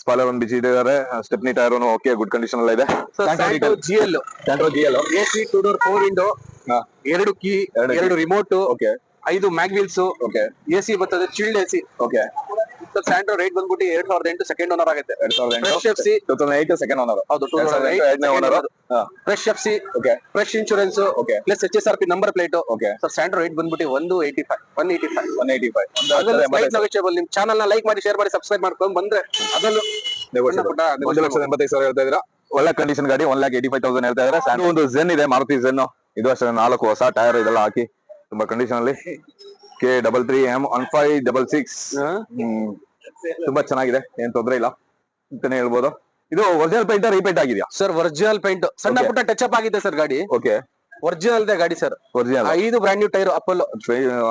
ಸ್ಪಾಯ್ಲರ್ ಒಂದು ಬಿಚ್ಚಿಟ್ಟಿದ್ದಾರೆ stepney tyre okay good condition ಎಲ್ಲ ಇದೆ. Sir, Santo GL central G L A C two door four window ಎರಡು ಕೀ ಎರಡು ಎರಡು ರಿಮೋಟ್ ಓಕೆ ಐದು mag wheels okay A C ಬರ್ತದೆ chilled A C okay sir Santro rate ಬಂದ್ಬಿಟ್ಟು ಎರಡ್ ಸಾವಿರದ ಎಂಟು ಸೆಕೆಂಡ್ ಓನರ್ ಆಗುತ್ತೆ ಎರಡ್ ಸಾವಿರದ fresh F C two thousand eight second owner ಹೌದು ಎರಡ್ ಸಾವಿರದ ಎಂಟು ಎರಡನೇ owner fresh F C okay fresh insurance okay plus H S R P number plate okay sir Santro rate ಬಂದ್ಬಿಟ್ಟು ಒಂದು eighty five one eighty five one eighty five negotiable ನಿಮ್ ಚಾನಲ್ನ like ಮಾಡಿ ಶೇರ್ ಮಾಡಿ ಸಬ್ಸ್ಕ್ರೈಬ್ ಮಾಡ್ಕೊಂಡು ಬಂದ್ರೆ ಅದನ್ನು ಒಂದು ಲಕ್ಷದ ಎಂಬತ್ತೈದು ಸಾವಿರ ಹೇಳ್ತಾ ಇದ್ರ ಒಳ್ಳೆ ಕಂಡೀಷನ್ ಗಾಡಿ one lakh eighty five thousand ಹೇಳ್ತಾ ಇದ್ರೆ ಸ್ಯಾಂಡ್ ಒಂದು ಜೆನ್ ಇದೆ ಮಾರುತಿ ಜೆನ್ ಇದು ಅಷ್ಟೇ ನಾಲ್ಕು ಹೊಸ ಟೈರ್ ಇದೆಲ್ಲ ಹಾಕಿ ತುಂಬಾ ಕಂಡೀಷನ್ ಅಲ್ಲಿ. K double three M one five double six ತುಂಬಾ ಚೆನ್ನಾಗಿದೆ ಏನ್ ತೊಂದ್ರೆ ಇಲ್ಲ ಅಂತಾನೆ ಹೇಳ್ಬೋದು. ಇದು ಒರಿಜಿನಲ್ ಪೇಂಟ್ ರೀಪೇಂಟ್ ಆಗಿದೆಯಾ? ಸರ್ ಒರಿಜಿನಲ್ ಪೈಂಟ್ ಸಣ್ಣ ಪುಟ್ಟ ಟಚ್ ಅಪ್ ಆಗಿದೆ ಸರ್ ಗಾಡಿ. ಓಕೆ ಒರಿಜಿನಲ್ ಇದೆ ಗಾಡಿ ಸರ್ ಒರಿಜಿನಲ್ ಐದು ಬ್ರಾಂಡ್ ನ್ಯೂ ಟೈರ್ ಅಪೋಲೋ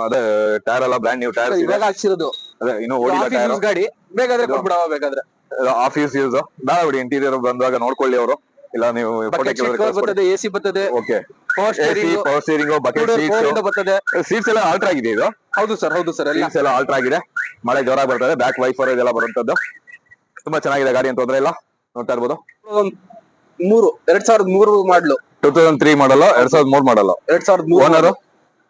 ಅದೇ ಟೈರ್ ಎಲ್ಲ ಬ್ರಾಂಡ್ ನ್ಯೂ ಟೈರ್ ಇವಾಗ ಹಾಕ್ಸಿರೋದು. ಅದೇ ಇನ್ನು ಓಡಿಲ್ಲ ಟೈರ್ ಗಾಡಿ. ಬೇಕಾದ್ರೆ ಕೊಟ್ಬಿಡವ ಬೇಕಾದ್ರೆ. ಆಫೀಸ್ ಯೂಸ್ ಬೇಡ ಬಿಡಿ ಇಂಟೀರಿಯರ್ ಬಂದಾಗ ನೋಡ್ಕೊಳ್ಳಿ ಅವರು. ಇಲ್ಲ ನೀವು ಎ ಬರ್ತದೆ ಎಸಿ ಬರ್ತದೆ. Okay power steering power steering bucket seats ಬರ್ತದೆ. ಸೀಟ್ಸ್ ಎಲ್ಲ ಆಲ್ಟರ್ ಆಗಿದೆ ಇದು? ಹೌದು ಸರ್ ಹೌದು ಸರ್ ಎಲ್ಲ. ಸೀಟ್ಸ್ ಎಲ್ಲ ಆಲ್ಟರ್ ಆಗಿದೆ. ಮಳೆ ಜೋರ ಬರ್ತದೆ ಬ್ಯಾಕ್ ವೈಫರ್ ಇದೆಲ್ಲ ಬರುವಂತದ್ದು. ತುಂಬಾ ಚೆನ್ನಾಗಿದೆ ಗಾಡಿ ಅಂತ ತೊಂದ್ರೆ ಇಲ್ಲ ನೋಡ್ತಾ ಇರ್ಬೋದು. ಮೂರು ಎರಡ್ ಸಾವಿರದ ಮೂರು ಮಾಡಲು. ಟೂ ತೌಸಂಡ್ ತ್ರೀ ಮಾಡಲ್ಲ ಎರಡ್ ಸಾವಿರದ ಮೂರ್ ಮಾಡಲ್ಲ ಎರಡ್ ಸಾವಿರದ ಮೂರು ಓನರ್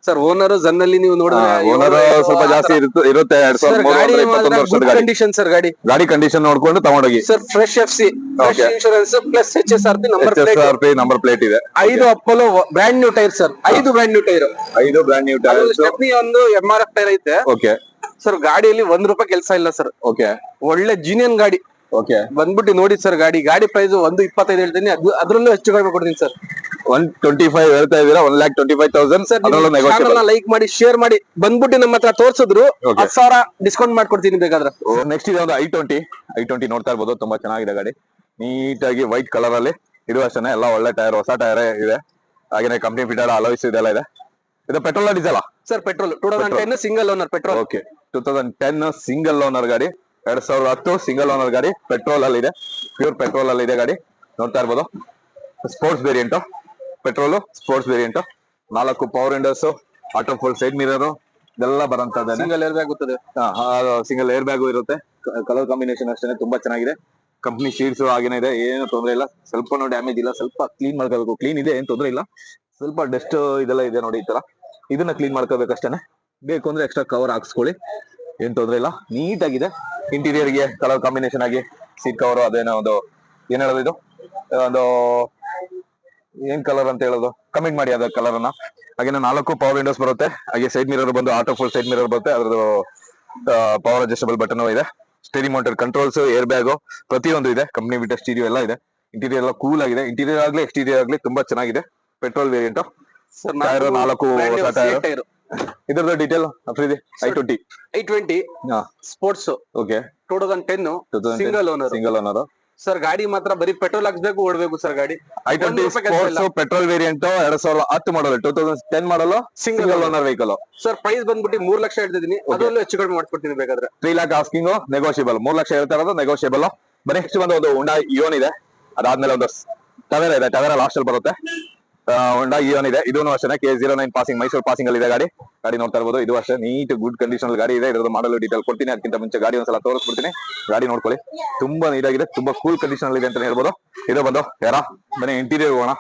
ಸರ್ ಓನರ್ ಜನ್ ಅಲ್ಲಿ ನೀವು ನೋಡಿದ್ರೆ ಓನರ್ ಸ್ವಲ್ಪ ಜಾಸ್ತಿ ಇರುತ್ತೆ- ಇರುತ್ತೆ ಎರಡ್ ಸರ್ ಸಾವಿರದ ಮೂರು ಗಾಡಿ ಇಪ್ಪತ್ತೊಂದು ವರ್ಷದ ಗಾಡಿ. ಕಂಡೀಷನ್ ಸರ್ ಗಾಡಿ. ಗಾಡಿ ಕಂಡೀಷನ್ ನೋಡ್ಕೊಂಡು ತಗೊಂಡೋಗಿ. Sir fresh F C fresh Okay. Insurance plus H S R P number H S plate R P number plate ಇದೆ. ಐದು Apollo brand new tyre sir ಐದು ಬ್ರ್ಯಾಂಡ್ ನ್ಯೂ ಟೈರ್ ಐದು brand new tyre stepney ಒಂದು M R F tyre ಐತೆ. Okay sir ಗಾಡಿಯಲ್ಲಿ ಒಂದ್ ರೂಪಾಯಿ ಕೆಲಸ ಇಲ್ಲ ಸರ್. ಓಕೆ ಒಳ್ಳೆ ಜೀನಿಯನ್ ಗಾಡಿ. ಓಕೆ ಬಂದ್ಬಿಟ್ಟು ನೋಡಿ ಸರ್ ಗಾಡಿ ಗಾಡಿ ಪ್ರೈಸ್ ಒಂದು ಇಪ್ಪತ್ತೈದು ಹೇಳ್ತೀನಿ. ಅದು ಅದ್ರಲ್ಲೂ ಹೆಚ್ಚು ಕಡಿಮೆ ಕೊಡ್ತೀನಿ ಸರ್ ಒನ್ ಟ್ವೆಂಟಿ ಫೈವ್ ಹೇಳ್ತಾ ಇದೀರಾ one lakh twenty five thousand sir like ಮಾಡಿ ಶೇರ್ ಮಾಡಿ. ಬಂದ್ಬಿಟ್ಟು ನಮ್ಮ ಹತ್ರ ತೋರಿಸಿದ್ರು. ಹತ್ತು ಸಾವಿರ ಡಿಸ್ಕೌಂಟ್ ಮಾಡ್ಕೊಡ್ತೀನಿ ಬೇಕಾದ್ರೆ. ನೆಕ್ಸ್ಟ್ ಇದೆ ಒಂದು ಐ ಟ್ವೆಂಟಿ ಐ ಟ್ವೆಂಟಿ ನೋಡ್ತಾ ಇರ್ಬೋದು ತುಂಬಾ ಚೆನ್ನಾಗಿದೆ ಗಾಡಿ. ನೀಟಾಗಿ ವೈಟ್ ಕಲರ್ ಅಲ್ಲಿ ಇದು ಅಷ್ಟೇ ಎಲ್ಲ ಒಳ್ಳೆ ಟೈರ್ ಹೊಸ ಟೈರ್ ಇದೆ. ಹಾಗೇನೆ ಕಂಪ್ನಿ ಫಿಟರ್ ಅಲೋಯ್ಸ್ ಇದೆಲ್ಲ ಇದೆ. ಇದು petrol diesel sir petrol two thousand ten single owner petrol okay two thousand ten single owner ಗಾಡಿ. ಎರಡ್ ಸಾವಿರದ ಹತ್ತು ಸಿಂಗಲ್ ಓನರ್ ಗಾಡಿ ಪೆಟ್ರೋಲ್ ಅಲ್ಲಿ ಇದೆ ಪ್ಯೂರ್ ಪೆಟ್ರೋಲ್ ಅಲ್ಲಿ ಇದೆ ಗಾಡಿ. ನೋಡ್ತಾ ಇರ್ಬೋದು. Sports variant petrol sports variant ನಾಲ್ಕು ಪವರ್ ಇಂಡರ್ಸ್ ಆಟೋ ಫೋಲ್ ಸೈಡ್ ಮಿರರ್ ಇದೆಲ್ಲ ಬರಂತದೇನೆ ಸಿಂಗಲ್ ಏರ್ ಬ್ಯಾಗ್ ಗೊತ್ತದೆ ಸಿಂಗಲ್ ಏರ್ ಬ್ಯಾಗು ಇರುತ್ತೆ. ಕಲರ್ ಕಾಂಬಿನೇಷನ್ ಅಷ್ಟೇ ತುಂಬಾ ಚೆನ್ನಾಗಿದೆ. ಕಂಪ್ನಿ ಶೀಟ್ಸ್ ಆಗಿನೇ ಇದೆ. ಏನು ತೊಂದರೆ ಇಲ್ಲ. ಸ್ವಲ್ಪ ಡ್ಯಾಮೇಜ್ ಇಲ್ಲ. ಸ್ವಲ್ಪ ಕ್ಲೀನ್ ಮಾಡ್ಕೋಬೇಕು. ಕ್ಲೀನ್ ಇದೆ ಏನು ತೊಂದರೆ ಇಲ್ಲ. ಸ್ವಲ್ಪ ಡಸ್ಟ್ ಇದೆಲ್ಲ ಇದೆ ನೋಡಿ ಈ ತರ ಇದನ್ನ ಕ್ಲೀನ್ ಮಾಡ್ಕೋಬೇಕು ಅಷ್ಟೇನೆ. ಬೇಕು ಅಂದ್ರೆ ಎಕ್ಸ್ಟ್ರಾ ಕವರ್ ಹಾಕ್ಸ್ಕೊಳ್ಳಿ. ಏನ್ ತೊಂದ್ರೆ ಇಲ್ಲ. ನೀಟ್ ಆಗಿದೆ ಇಂಟೀರಿಯರ್ಗೆ ಕಲರ್ ಕಾಂಬಿನೇಷನ್ ಆಗಿ ಸೀಟ್ ಕವರ್ ಅದೇನೋ ಒಂದು ಏನ್ ಹೇಳೋದು ಇದು? ಒಂದು ಏನ್ ಕಲರ್ ಅಂತ ಹೇಳೋದು? ಕಮೆಂಟ್ ಮಾಡಿ ಅದ ಕಲರ್ ಅನ್ನ. ಹಾಗೇನೆ ನಾಲ್ಕು ಪವರ್ ವಿಂಡೋಸ್ ಬರುತ್ತೆ. ಹಾಗೆ ಸೈಡ್ ಮಿರರ್ ಬಂದು ಆಟೋ ಫುಲ್ ಸೈಡ್ ಮಿರರ್ ಬರುತ್ತೆ. ಅದ್ರದ್ದು ಪವರ್ ಅಡ್ಜಸ್ಟಬಲ್ ಬಟನ್ ಇದೆ. Steering mounted controls air bag ಪ್ರತಿಯೊಂದು ಇದೆ. ಕಂಪ್ನಿ ಬಿಟ್ಟ ಸ್ಟೀರಿಯೋ ಎಲ್ಲ ಇದೆ. ಇಂಟೀರಿಯರ್ ಎಲ್ಲ ಕೂಲ್ ಆಗಿದೆ. ಇಂಟೀರಿಯರ್ ಆಗ್ಲಿ ಎಕ್ಸ್ಟೀರಿಯರ್ ಆಗ್ಲಿ ತುಂಬಾ ಚೆನ್ನಾಗಿದೆ. ಪೆಟ್ರೋಲ್ ವೇರಿಯಂಟ್ ನಾಲ್ಕು ಟೈರ್ ಇದ್ರದ್ದು detail I twenty I twenty sports okay two thousand ten single owner single owner sir ಗಾಡಿ ಮಾತ್ರ ಬರೀ ಪೆಟ್ರೋಲ್ ಹಾಕ್ಸ್ಬೇಕು ಓಡ್ಬೇಕು ಸರ್ ಗಾಡಿ. ಐ ಟ್ವೆಂಟಿ ಪೆಟ್ರೋಲ್ ವೇರಿಯಂಟ್ ಎರಡ್ ಸಾವಿರದ ಹತ್ತು model two thousand ten model single owner vehicle sir price ಬಂದ್ಬಿಟ್ಟು ಮೂರ್ ಲಕ್ಷ ಹೇಳ್ತಿದ್ದೀನಿ. ಅದರಲ್ಲೂ ಹೆಚ್ಚು ಕಡಿಮೆ ಮಾಡ್ಕೊಡ್ತೀನಿ ಬೇಕಾದ್ರೆ. ತ್ರೀ ಲ್ಯಾಕ್ ಆಸ್ಕಿಂಗ್ ನೆಗೋಷಿಯಬಲ್ ಮೂರ್ ಲಕ್ಷ ಹೇಳ್ತಾ ಇರೋದು ನೆಗೋಷಿಯಬಲ್ ಬರೀ ನೆಕ್ಸ್ಟ್ ಬಂದು ಒಂದು ಉಂಡಾ ಇಯೋನ್ ಇದೆ ಅದಾದ್ಮೇಲೆ ಒಂದು ಟವೆರ ಇದೆ. ಟವೆರ ಲಾಸ್ಟ್ ಅಲ್ಲಿ ಬರುತ್ತೆ. ಉಂಡಾ ಇಯೋನ್ ಇದೆ. ಇದೂ ಅಷ್ಟೇ K zero nine passing Mysuru passing ಅಲ್ಲಿ ಇದೆ ಗಾಡಿ. ಗಾಡಿ ನೋಡ್ತಾ ಇರಬಹುದು ಇದು ಅಷ್ಟೇ ನೀಟ್ ಗುಡ್ ಕಂಡೀಷನ್ ಗಾಡಿ ಇದೆ. ಇದ್ರದ್ದು ಮಾಡಲು ಡೀಟೇಲ್ ಕೊಡ್ತೀನಿ. ಅದಕ್ಕಿಂತ ಮುಂಚೆ ಗಾಡಿ ಒಂದ್ಸಲ ತೋರಿಸ್ಬಿಡ್ತೀನಿ. ಗಾಡಿ ನೋಡ್ಕೊಳ್ಳಿ. ತುಂಬಾ ನೀಟಾಗಿದೆ ತುಂಬಾ ಕೂಲ್ ಕಂಡೀಷನ್ ಅಲ್ಲಿ ಇದೆ ಅಂತ ಹೇಳ್ಬೋದು. ಇದು ಬಂದು ಯಾರ? ಬನ್ನಿ ಇಂಟೀರಿಯರ್ ಹೋಗೋಣ.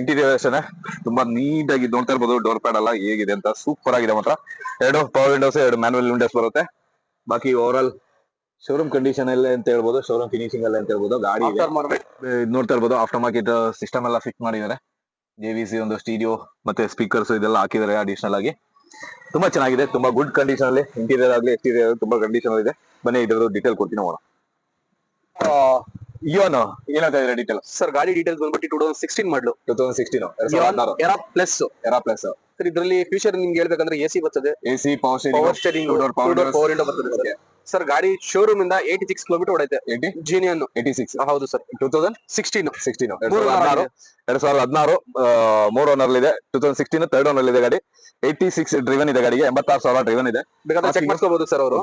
ಇಂಟೀರಿಯರ್ ಅಷ್ಟೇ ತುಂಬಾ ನೀಟಾಗಿ ನೋಡ್ತಾ ಇರ್ಬೋದು. ಡೋರ್ ಪ್ಯಾಡ್ ಎಲ್ಲ ಹೇಗಿದೆ ಅಂತ. ಸೂಪರ್ ಆಗಿದೆ ಮಾತ್ರ. ಎರಡು ಪವರ್ ವಿಂಡೋಸ್ ಎರಡು ಮ್ಯಾನುವಲ್ ವಿಂಡೋಸ್ ಬರುತ್ತೆ. ಬಾಕಿ ಓವರ್ ಆಲ್ ಶೋರೂಮ್ ಕಂಡೀಷನ್ ಅಲ್ಲೇ ಅಂತ ಹೇಳ್ಬೋದು. ಶೋರೂಮ್ ಫಿನಿಶಿಂಗ್ ಅಲ್ಲೇ ಅಂತ ಹೇಳ್ಬೋದು. ಗಾಡಿ ನೋಡ್ತಾ ಇರ್ಬೋದು. ಆಫ್ಟರ್ ಮಾರ್ಕೆಟ್ ಸಿಸ್ಟಮ್ ಎಲ್ಲ ಫಿಟ್ ಮಾಡಿದ್ದಾರೆ. ಜೆ ವಿ ಸಿ ಒಂದು ಸ್ಟೀರಿಯೋ ಮತ್ತೆ ಸ್ಪೀಕರ್ಸ್ ಇದೆಲ್ಲ ಹಾಕಿದ್ದಾರೆ ಅಡಿಷನಲ್ ಆಗಿ. ತುಂಬಾ ಚೆನ್ನಾಗಿದೆ ತುಂಬಾ ಗುಡ್ ಕಂಡೀಷನ್ ಅಲ್ಲಿ ಇಂಟೀರಿಯರ್ ಆಗಲಿ ಎಕ್ಸ್ಟೀರಿಯರ್ ತುಂಬಾ ಕಂಡೀಷನ್ ಇದೆ. ಬನ್ನಿ ಇದ್ರದ್ದು ಡೀಟೇಲ್ ಕೊಡ್ತೀನಿ ನೋಡೋಣ. ಇಯೋನು ಏನಂತ ಇದ್ರೆ ಡೀಟೇಲ್ ಸರ್ ಗಾಡಿ ಡೀಟೇಲ್ಸ್ ಬಂದ್ಬಿಟ್ಟು two thousand sixteen model two thousand sixteen Era plus Era plus sir ಇದರಲ್ಲಿ ಫ್ಯೂಚರ್ ನಿಮ್ಗೆ ಹೇಳ್ಬೇಕಂದ್ರೆ ಎ ಸಿ ಬರ್ತದೆ. A C power power steering. Power window ಬರ್ತದೆ ಸರ್ ಗಾಡಿ ಶೋರೂಮ್ ಇಂದ eighty six kilometre eighty genuine eighty six ಹೌದು sir. Two thousand sixteen sixteen ಎರಡ್ ಸಾವಿರದ ಹದಿನಾರು. ಎರಡ್ ಸಾವಿರದ ಹದಿನಾರು ಮೂರ್ ಓನರ್ ಇದೆ. Two thousand sixteen third owner ಇದೆ ಗಾಡಿ. ಏಟಿ ಸಿಕ್ಸ್ ಡ್ರಿವನ್ ಇದೆ ಗಾಡಿಗೆ. ಎಂಬತ್ತಾರು ಸಾವಿರ ಡ್ರಿವನ್ ಇದೆ. ಬೇಕಾದ್ರೆ ಚೆಕ್ ಮಾಡ್ಕೋಬಹುದು ಸರ್ ಅವರು.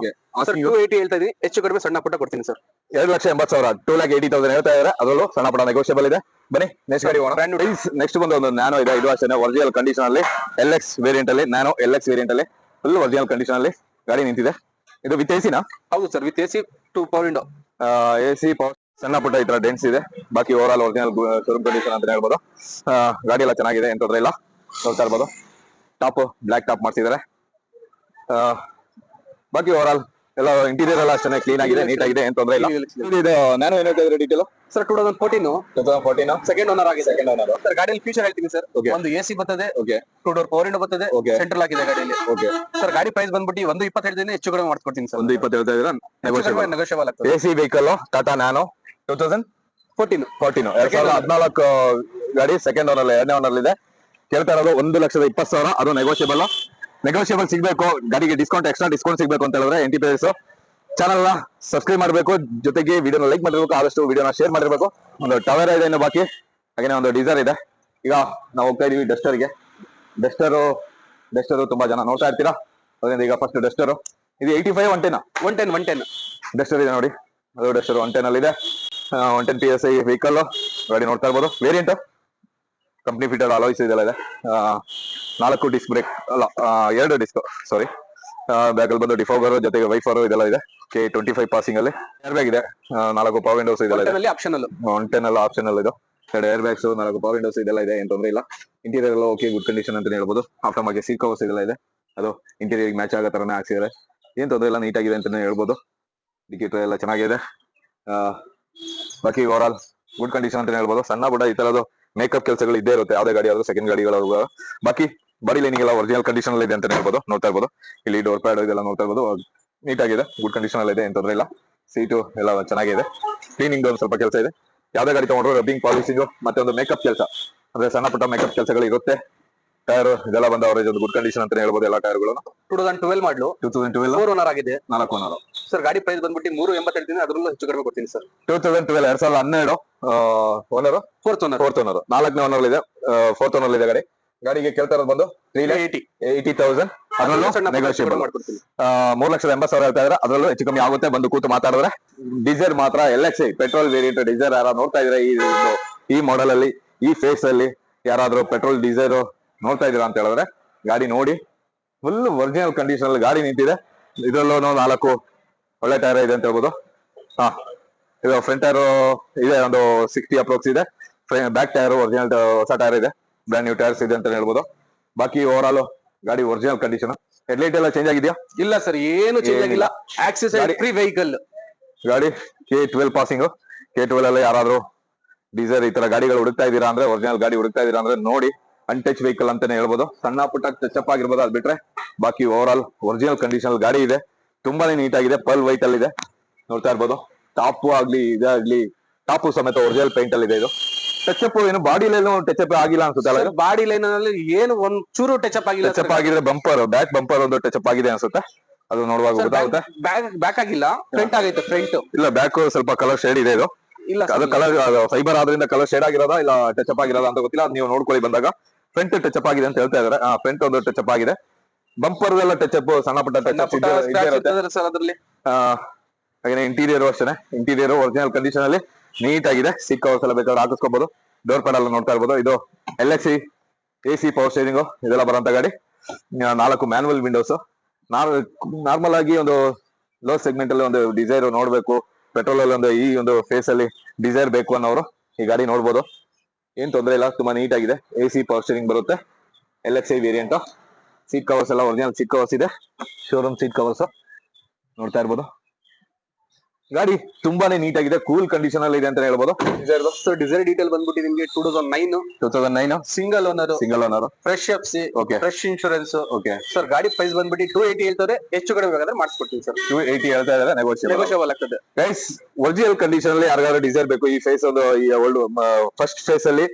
ಸರ್ ಟೂ ಏಯ್ಟಿ ಹೇಳ್ತಾ ಇದ್ದೀನಿ ಹೆಚ್ಚು ಕಡಿಮೆ ಸಣ್ಣ ಪುಟ್ಟ ಕೊಡ್ತೀನಿ ಸರ್. ಎರಡು ಲಕ್ಷ ಎಂಬತ್ತು ಸಾವಿರ. ಟೂ ಲ್ಯಾಕ್ ಏಯ್ಟಿ ತೌಸಂಡ್ ಹೇಳ್ತಾ ಇದ್ದಾರೆ ಅದರಲ್ಲೂ ಸಣ್ಣ ಪುಟ್ಟ ನೆಗೋಷಿಯಬಲ್ ಇದೆ. ಬನ್ನಿ ನೆಕ್ಸ್ಟ್ ಗಾಡಿ. ನೆಕ್ಸ್ಟ್ ಬಂದು ಒಂದು ನ್ಯಾನೋ ಇದೆ. ಇದು ಅಷ್ಟೇ ಒರಿಜಿನಲ್ ಕಂಡೀಷನ್ ಅಲ್ಲಿ ಎಲ್ ಎಕ್ಸ್ ವೇರಿಯಂಟ್ ಅಲ್ಲಿ ನ್ಯಾನೋ ಎಲ್ ಎಕ್ಸ್ ವೇರಿಯಂಟ್ ಅಲ್ಲಿ ಫುಲ್ ಒರಿಜಿನಲ್ ಕಂಡೀಷನ್ ಅಲ್ಲಿ ಗಾಡಿ ನಿಂತಿದೆ. ಇದು ವಿತ್ ಎಸಿನಾ ಹೌದು sir with A C two power window C ಸಣ್ಣ ಪುಟ್ಟ ಈ ತರ ಡೆನ್ಸ್ ಇದೆ. ಬಾಕಿ over all original showroom condition ಅಂತ ಹೇಳ್ಬೋದು. ಗಾಡಿ ಎಲ್ಲ ಚೆನ್ನಾಗಿದೆ ಎಂತ ಇಲ್ಲ. ನೋಡ್ತಾ ಇರ್ಬೋದು. ಟಾಪ್ ಬ್ಲಾಕ್ ಟಾಪ್ ಮಾಡ್ಸಿದ್ದಾರೆ. ಬಾಕಿ ಓವರ್ ಆಲ್ ಎಲ್ಲ ಇಂಟೀರಿಯರ್ ಎಲ್ಲ ಅಷ್ಟೇ ಕ್ಲೀನ್ ಆಗಿದೆ ನೀಟ್ ಆಗಿದೆ ಏನ್ ತೊಂದ್ರೆ ಇಲ್ಲ. ಇದು ನಾನು ಏನ್ ಹೇಳ್ತಾ ಇದ್ರೆ detail sir two thousand fourteen two thousand fourteen second owner ಆಗಿದೆ. ಸೆಕೆಂಡ್ ಓನರ್ ಸರ್ ಗಾಡಿಯಲ್ಲಿ ಫ್ಯೂಚರ್ ಹೇಳ್ತೀನಿ ಸರ್. ಒಂದು ಎ ಸಿ ಬರ್ತದೆ okay two door four window ಬರ್ತದೆ ಓಕೆ ಸೆಂಟ್ರಲ್ ಆಗಿದೆ ಗಾಡಿಯಲ್ಲಿ. ಓಕೆ ಸರ್ ಗಾಡಿ ಪ್ರೈಸ್ ಬಂದ್ಬಿಟ್ಟು ಒಂದು ಇಪ್ಪತ್ತು ಹೇಳ್ತೀನಿ ಹೆಚ್ಚು ಕಡಿಮೆ ಮಾಡ್ಕೊಡ್ತೀನಿ ಸರ್ ಒಂದು ಇಪ್ಪತ್ತು ಹೇಳ್ತಾ ಇದ್ರೆ ನೆಗೋಷಿಯಬಲ್ ನೆಗೋಷಿಯಬಲ್ ಆಗ್ತದೆ. ಎ ಸಿ ವೆಹಿಕಲ್ ಟಾಟಾ ನಾನು ಟೂ ತೌಸಂಡ್ ಫೋರ್ಟೀನ್ ಫೋರ್ಟೀನ್ ಎರಡ್ ಸಾವಿರದ ಹದಿನಾಲ್ಕು ಗಾಡಿ ಸೆಕೆಂಡ್ ಓನರ್ ಎರಡನೇ ಓನರ್ ಇದೆ. ಕೇಳ್ತಾ ಇರೋದು ಒಂದು ಲಕ್ಷದ ಇಪ್ಪತ್ತು ಸಾವಿರ. ಅದು ನೆಗೋಷಿಯಬಲ್ ನೆಗೋಷಿಯಬಲ್ ಸಿಗ್ಬೇಕು ಗಾಡಿಗೆ ಡಿಸ್ಕೌಂಟ್ ಎಕ್ಸ್ಟ್ರಾ ಡಿಸ್ಕೌಂಟ್ ಸಿಗಬೇಕು ಅಂತ ಹೇಳಿದ್ರೆ ಎಂಟಿ ಪೇಸ್ ಚಾನಲ್ನ ಸಬ್ಸ್ಕ್ರೈಬ್ ಮಾಡಬೇಕು. ಜೊತೆಗೆ ವಿಡಿಯೋನ ಲೈಕ್ ಮಾಡಿರ್ಬೇಕು ಆದಷ್ಟು ವಿಡಿಯೋನ ಶೇರ್ ಮಾಡಿರ್ಬೇಕು. ಒಂದು ಟವರ್ ಇದೆ ಏನೋ ಬಾಕಿ. ಹಾಗೆ ಒಂದು ಡೀಸರ್ ಇದೆ. ಈಗ ನಾವು ಹೋಗ್ತಾ ಇದೀವಿ ಡಸ್ಟರ್ಗೆ ಡಸ್ಟರು ಡಸ್ಟರು ತುಂಬಾ ಜನ ನೋಡ್ತಾ ಇರ್ತೀರಾ? ಅದರಿಂದ ಈಗ ಫಸ್ಟ್ ಡಸ್ಟರು ಇದು eighty five one ten one ten one ten Duster ಇದೆ ನೋಡಿ. ಅದು ಡಸ್ಟರ್ ಒನ್ ಟೆನ್ ಅಲ್ಲಿ ಇದೆ one ten P S I vehicle ಗಾಡಿ ನೋಡ್ತಾ ಇರ್ಬೋದು. ವೇರಿಯಂಟ್ ಕಂಪ್ನಿ ಫಿಟರ್ ಅಲಾಯ್ಸ್ ಇದೆಲ್ಲ ಇದೆ. ನಾಲ್ಕು ಡಿಸ್ಕ್ ಬ್ರೇಕ್ ಅಲ್ಲ ಎರಡು ಡಿಸ್ಕ್ ಸಾರಿ ಬ್ಯಾಕ್ ಅಲ್ಲಿ ಬಂದು ಡಿಫೋಗರ್ ಜೊತೆಗೆ ವೈಫರ್ ಇದೆಲ್ಲ ಇದೆ. ಕೆ ಟ್ವೆಂಟಿ ಫೈವ್ ಪಾಸಿಂಗ್ ಅಲ್ಲಿ. ಏರ್ ಬ್ಯಾಗ್ ಇದೆ. ನಾಲ್ಕು ಪವರ್ ವಿಂಡೋಸ್ ಇದೆಲ್ಲ ಇದೆ. ಆಪ್ಷನಲ್ ಒನ್ ಟೆನ್ ಎಲ್ಲ ಆಪ್ಷನ್ ಅಲ್ಲಿ ಇದು. ಎರಡು ಏರ್ ಬ್ಯಾಗ್ಸ್ ನಾಲ್ಕು ಪವರ್ ವಿಂಡೋಸ್ ಇದೆಲ್ಲ ಇದೆ ಏನ್ ತೊಂದರೆ ಇಲ್ಲ. ಇಂಟೀರಿಯರ್ ಎಲ್ಲ ಓಕೆ ಗುಡ್ ಕಂಡೀಷನ್ ಅಂತ ಹೇಳ್ಬೋದು. ಆಫ್ಟರ್ ಮಾರ್ಕೆಟ್ ಸೀಟ್ ಕವರ್ಸ್ ಇದೆಲ್ಲ ಇದೆ. ಅದು ಇಂಟೀರಿಯರ್ ಮ್ಯಾಚ್ ಆಗೋ ತರನೇ ಹಾಕ್ಸಿದ್ರೆ ಏನ್ ತೊಂದರೆ ಇಲ್ಲ ನೀಟ್ ಆಗಿದೆ ಅಂತಾನೆ ಹೇಳ್ಬೋದು. ಟಿಕೆಟ್ ಎಲ್ಲ ಚೆನ್ನಾಗಿದೆ. ಬಾಕಿ ಓವರ್ ಆಲ್ ಗುಡ್ ಕಂಡೀಷನ್ ಅಂತ ಹೇಳ್ಬೋದು. ಸಣ್ಣ ಬುಡ ಈ ತರದ್ದು ಮೇಕಪ್ ಕೆಲಸಗಳು ಇದ್ದೇ ಇರುತ್ತೆ. ಯಾವುದೇ ಗಾಡಿ ಆದ್ರೂ ಸೆಕೆಂಡ್ ಗಾಡಿಗಳು ಬಾಕಿ ಬಾಡಿ ಲೈನಿಂಗ್ ಎಲ್ಲ ಒರಿಜಿನಲ್ ಕಂಡೀಷನ್ ಅಲ್ಲಿ ಇದೆ ಅಂತ ಹೇಳ್ಬೋದು ನೋಡ್ತಾ ಇರ್ಬೋದು. ಇಲ್ಲಿ ಡೋರ್ ಪ್ಯಾಡ್ ಇದೆಲ್ಲ ನೋಡ್ತಾ ಇರ್ಬೋದು. ನೀಟ್ ಆಗಿದೆ ಗುಡ್ ಕಂಡೀಷನ್ ಅಲ್ಲಿ ಇದೆ ಏನ್ ತೊಂದ್ರೆ ಇಲ್ಲ. ಸೀಟು ಎಲ್ಲ ಚೆನ್ನಾಗಿದೆ. ಕ್ಲೀನಿಂಗ್ ಒಂದು ಸ್ವಲ್ಪ ಕೆಲಸ ಇದೆ. ಯಾವ್ದೇ ಗಾಡಿ ತಗೊಂಡ್ರು ರಬ್ಬಿಂಗ್ ಪಾಲಿಸಿಂಗ್ ಮತ್ತೆ ಒಂದು ಮೇಕಪ್ ಕೆಲಸ. ಅಂದ್ರೆ ಸಣ್ಣ ಪುಟ್ಟ ಮೇಕಪ್ ಕೆಲಸಗಳು ಇರುತ್ತೆ. ಟೈರ್ ಇದೆಲ್ಲ ಬಂದ ಅವರೇಜ್ ಒಂದು ಗುಡ್ ಕಂಡೀಷನ್ ಅಂತ ಹೇಳ್ಬೋದು ಎಲ್ಲ ಟೈರ್ಗಳು two thousand twelve model two thousand twelve four owner ಆಗಿದೆ. ನಾಲ್ಕು ಓನರ್ ಸರ್ ಗಾಡಿ ಪ್ರೈಸ್ ಬಂದ್ಬಿಟ್ಟು ಮೂರು ಎಂಬತ್ತು ಹೇಳ್ತೀನಿ ಅದ್ರಲ್ಲೂ ಹೆಚ್ಚು ಕಡಿಮೆ ಕೊಡ್ತೀನಿ ಸರ್ ಟೂ ತೌಸಂಡ್ ಟ್ವೆಲ್ ಎರಡ್ ಸಾವಿರದ ಹನ್ನೆರಡು owner fourth owner fourth owner ನಾಲ್ಕನೇ ಓನರ್ ಇದೆ. ಫೋರ್ತ್ ಓನರ್ ಇದೆ ಗಾಡಿ. ಗಾಡಿಗೆ ಕೇಳ್ತಾ ಇರೋದು ಬಂದು three lakh eighty eighty thousand ಅದರಲ್ಲೂ ನೆಗೋಷಿಯಬಲ್ ಮಾಡ್ಕೊಡ್ತೀನಿ. ಮೂರ್ ಲಕ್ಷದ ಎಂಬತ್ತು ಸಾವಿರ ಹೇಳ್ತಾ ಇದ್ರೆ. ಅದರಲ್ಲೂ ಹೆಚ್ಚು ಕಮ್ಮಿ ಆಗುತ್ತೆ. ಬಂದು ಕೂತು ಮಾತಾಡಿದ್ರೆ ಡೀಸೆಲ್ ಮಾತ್ರ L X I petrol variant diesel ಯಾರು ನೋಡ್ತಾ ಇದ್ರೆ ಈ ಈ ಮಾಡೆಲ್ ಅಲ್ಲಿ ಈ ಫೇಸ್ ಅಲ್ಲಿ ಯಾರಾದ್ರೂ ಪೆಟ್ರೋಲ್ ಡೀಸೆಲ್ ನೋಡ್ತಾ ಇದೀರಾ ಅಂತ ಹೇಳಿದ್ರೆ ಗಾಡಿ ನೋಡಿ. ಫುಲ್ ಒರಿಜಿನಲ್ ಕಂಡೀಷನ್ ಅಲ್ಲಿ ಗಾಡಿ ನಿಂತಿದೆ. ಇದರಲ್ಲೂ ನಾಲ್ಕು ಒಳ್ಳೆ ಟೈರ್ ಇದೆ ಅಂತ ಹೇಳ್ಬೋದು. ಹಾ ಇದು ಫ್ರಂಟ್ ಟೈರ್ ಇದೆ. ಒಂದು ಸಿಕ್ಸ್ಟಿ ಅಪ್ರೋಕ್ಸ್ ಇದೆ. ಬ್ಯಾಕ್ ಟೈರ್ ಒರಿಜಿನಲ್ ಹೊಸ ಟೈರ್ ಇದೆ. ಬ್ರ್ಯಾಂಡ್ ನ್ಯೂ ಟೈರ್ಸ್ ಇದೆ ಅಂತ ಹೇಳ್ಬೋದು. ಬಾಕಿ ಓವರ್ ಆಲ್ ಗಾಡಿ ಒರಿಜಿನಲ್ ಕಂಡೀಷನ್ ಹೆಡ್ಲೈಟ್ ಎಲ್ಲ ಚೇಂಜ್ ಆಗಿದೆಯಾ? ಇಲ್ಲ ಸರ್ ಏನು ಚೇಂಜ್ ಆಗಿಲ್ಲ. ಆಕ್ಸಿಸ್ ಗಾಡಿ- ಫ್ರೀ ವೆಹಿಕಲ್ ಗಾಡಿ K twelve passing K twelve ಎಲ್ಲ ಯಾರಾದ್ರೂ ಡೀಸೆಲ್ ಈ ತರ ಗಾಡಿಗಳು ಹುಡುಕ್ತಾ ಇದೀರಾ ಅಂದ್ರೆ ಒರಿಜಿನಲ್ ಗಾಡಿ ಹುಡುಕ್ತಾ ಇದೀರಾ ಅಂದ್ರೆ ನೋಡಿ ಅನ್ಟಚ್ ವೆಹಿಕಲ್ ಅಂತಾನೆ ಹೇಳ್ಬೋದು. ಸಣ್ಣ ಪುಟ್ಟ ಟಚ್ ಅಪ್ ಆಗಿರ್ಬೋದು ಅದ್ ಬಿಟ್ರೆ. ಬಾಕಿ ಓವರ್ ಆಲ್ ಒರಿಜಿನಲ್ ಕಂಡೀಷನ್ ಗಾಡಿ ಇದೆ. ತುಂಬಾನೇ ನೀಟ್ ಆಗಿದೆ ಪಲ್ ವೈಟ್ ಅಲ್ಲಿ ಇದೆ ನೋಡ್ತಾ ಇರ್ಬೋದು. ಟಾಪು ಆಗ್ಲಿ ಇದಾಗ್ಲಿ ಟಾಪು ಸಮೇತ ಒರಿಜಿನಲ್ ಪೇಂಟ್ ಅಲ್ಲಿ ಇದೆ ಇದು. ಟಚ್ ಅಪ್ ಏನು? ಬಾಡಿಲೆಲ್ಲೂ ಟಚ್ ಅಪ್ ಆಗಿಲ್ಲ ಅನ್ಸುತ್ತೆ ಅಲ್ಲ ಬಾಡಿ ಲೈನ್ ಅಲ್ಲಿ ಏನು ಒಂದ್ ಚೂರು ಟಚ್ ಅಪ್ ಆಗಿಲ್ಲ ಟಚ್ ಅಪ್ ಆಗಿದ್ರೆ ಬಂಪರ್ ಬ್ಯಾಕ್ ಬಂಪರ್ ಒಂದು ಟಚ್ ಅಪ್ ಆಗಿದೆ ಅನ್ಸುತ್ತೆ? ಅದು ನೋಡುವಾಗ ಗೊತ್ತಾಗುತ್ತೆ? ಬ್ಯಾಕ್ ಬ್ಯಾಕ್ ಆಗಿಲ್ಲ. ಫ್ರಂಟ್ ಆಗೈತೆ ಫ್ರಂಟ್ ಇಲ್ಲ ಬ್ಯಾಕ್ ಸ್ವಲ್ಪ ಕಲರ್ ಶೇಡ್ ಇದೆ ಇದು. ಇಲ್ಲ ಅದು ಕಲರ್ ಫೈಬರ್ ಆದ್ರಿಂದ ಕಲರ್ ಶೇಡ್ ಆಗಿರೋದಾ? ಇಲ್ಲ ಟಚ್ ಅಪ್ ಆಗಿರೋದಾ ಅಂತ ಗೊತ್ತಿಲ್ಲ. ನೀವು ನೋಡ್ಕೊಳ್ಳಿ ಬಂದಾಗ. ಫ್ರಂಟ್ ಟಚ್ ಅಪ್ ಆಗಿದೆ ಅಂತ ಹೇಳ್ತಾ ಇದಾರೆ. ಫ್ರಂಟ್ ಒಂದು ಟಚ್ ಅಪ್ ಆಗಿದೆ. ಬಂಪರ್ ಎಲ್ಲ ಟಚ್ ಅಪ್ ಸಣ್ಣ ಪುಟ್ಟ ಟಚ್ ಅಪ್ ಇದೆ ಸರ್ ಅದ್ರಲ್ಲಿ. ಇಂಟೀರಿಯರ್ ಅಷ್ಟೇ ಇಂಟೀರಿಯರ್ ಒರಿಜಿನಲ್ ಕಂಡೀಷನ್ ಅಲ್ಲಿ ನೀಟ್ ಆಗಿದೆ ಸಿಕ್ ಕವರ್ಸ್ ಎಲ್ಲ ಬೇಕಾದ್ರೆ ಹಾಕಿಸ್ಕೋಬಹುದು ಡೋರ್ ಪ್ಯಾನಲ್ ನೋಡ್ತಾ ಇರ್ಬೋದು. ಇದು L Xi A C power steering ಇದೆಲ್ಲ ಬರೋಂತ ಗಾಡಿ. ನಾಲ್ಕು ಮ್ಯಾನುವಲ್ ವಿಂಡೋಸ್ ನಾರ್ಮಲ್ ಆಗಿ ಒಂದು ಲೋ ಸೆಗ್ಮೆಂಟ್ ಅಲ್ಲಿ ಒಂದು ಡಿಸೈರ್ ನೋಡ್ಬೇಕು. ಪೆಟ್ರೋಲ್ ಅಲ್ಲಿ ಒಂದು ಈ ಒಂದು ಫೇಸ್ ಅಲ್ಲಿ ಡಿಸೈರ್ ಬೇಕು ಅನ್ನೋರು ಈ ಗಾಡಿ ನೋಡ್ಬೋದು. ಏನ್ ತೊಂದರೆ ಇಲ್ಲ. ತುಂಬಾ ನೀಟ್ ಆಗಿದೆ ಎ ಸಿ ಪವರ್ ಸ್ಟೇರಿಂಗ್ ಬರುತ್ತೆ L X variant seat covers ಎಲ್ಲ ಒರಿಜಿನಲ್ ಸೀಟ್ ಕವರ್ಸ್ ಇದೆ. ಶೋರೂಮ್ ಸೀಟ್ ಕವರ್ಸ್ ನೋಡ್ತಾ ಇರ್ಬೋದು. ಗಾಡಿ ತುಂಬಾನೇ ನೀಟ್ ಆಗಿದೆ ಕೂಲ್ ಕಂಡೀಷನ್ ಅಲ್ಲಿ ಇದೆ ಅಂತ ಹೇಳ್ಬೋದು. ಸೊ ಡಿಸೈರ್ ಡೀಟೇಲ್ ಬಂದ್ಬಿಟ್ಟು ನಿಮ್ಗೆ two thousand nine two thousand nine single owner single owner fresh F C okay fresh insurance okay sir ಗಾಡಿ ಪ್ರೈಸ್ ಬಂದ್ಬಿಟ್ಟು ಟೂ ಏಯ್ಟಿ ಹೇಳ್ತಾರೆ ಹೆಚ್ಚು ಕಡಿಮೆ ಬೇಕಾದ್ರೆ ಮಾಡಿಸ್ಕೊಡ್ತೀನಿ ಸರ್ ಟೂ ಏಯ್ಟಿ ಹೇಳ್ತಾ ಇದ್ದಾರೆ ನೆಗೋಷಿಯಬಲ್ ಆಗ್ತದೆ. ಗೈಸ್ ಒರಿಜಿನಲ್ ಕಂಡೀಷನ್ ಅಲ್ಲಿ ಯಾರಿಗಾದ್ರು ಡಿಸೈರ್ ಬೇಕು ಈ ಫೇಸ್ ಒಂದು ಈ ಓಲ್ಡ್ ಫಸ್ಟ್ ಫೇಸ್ ಅಲ್ಲಿ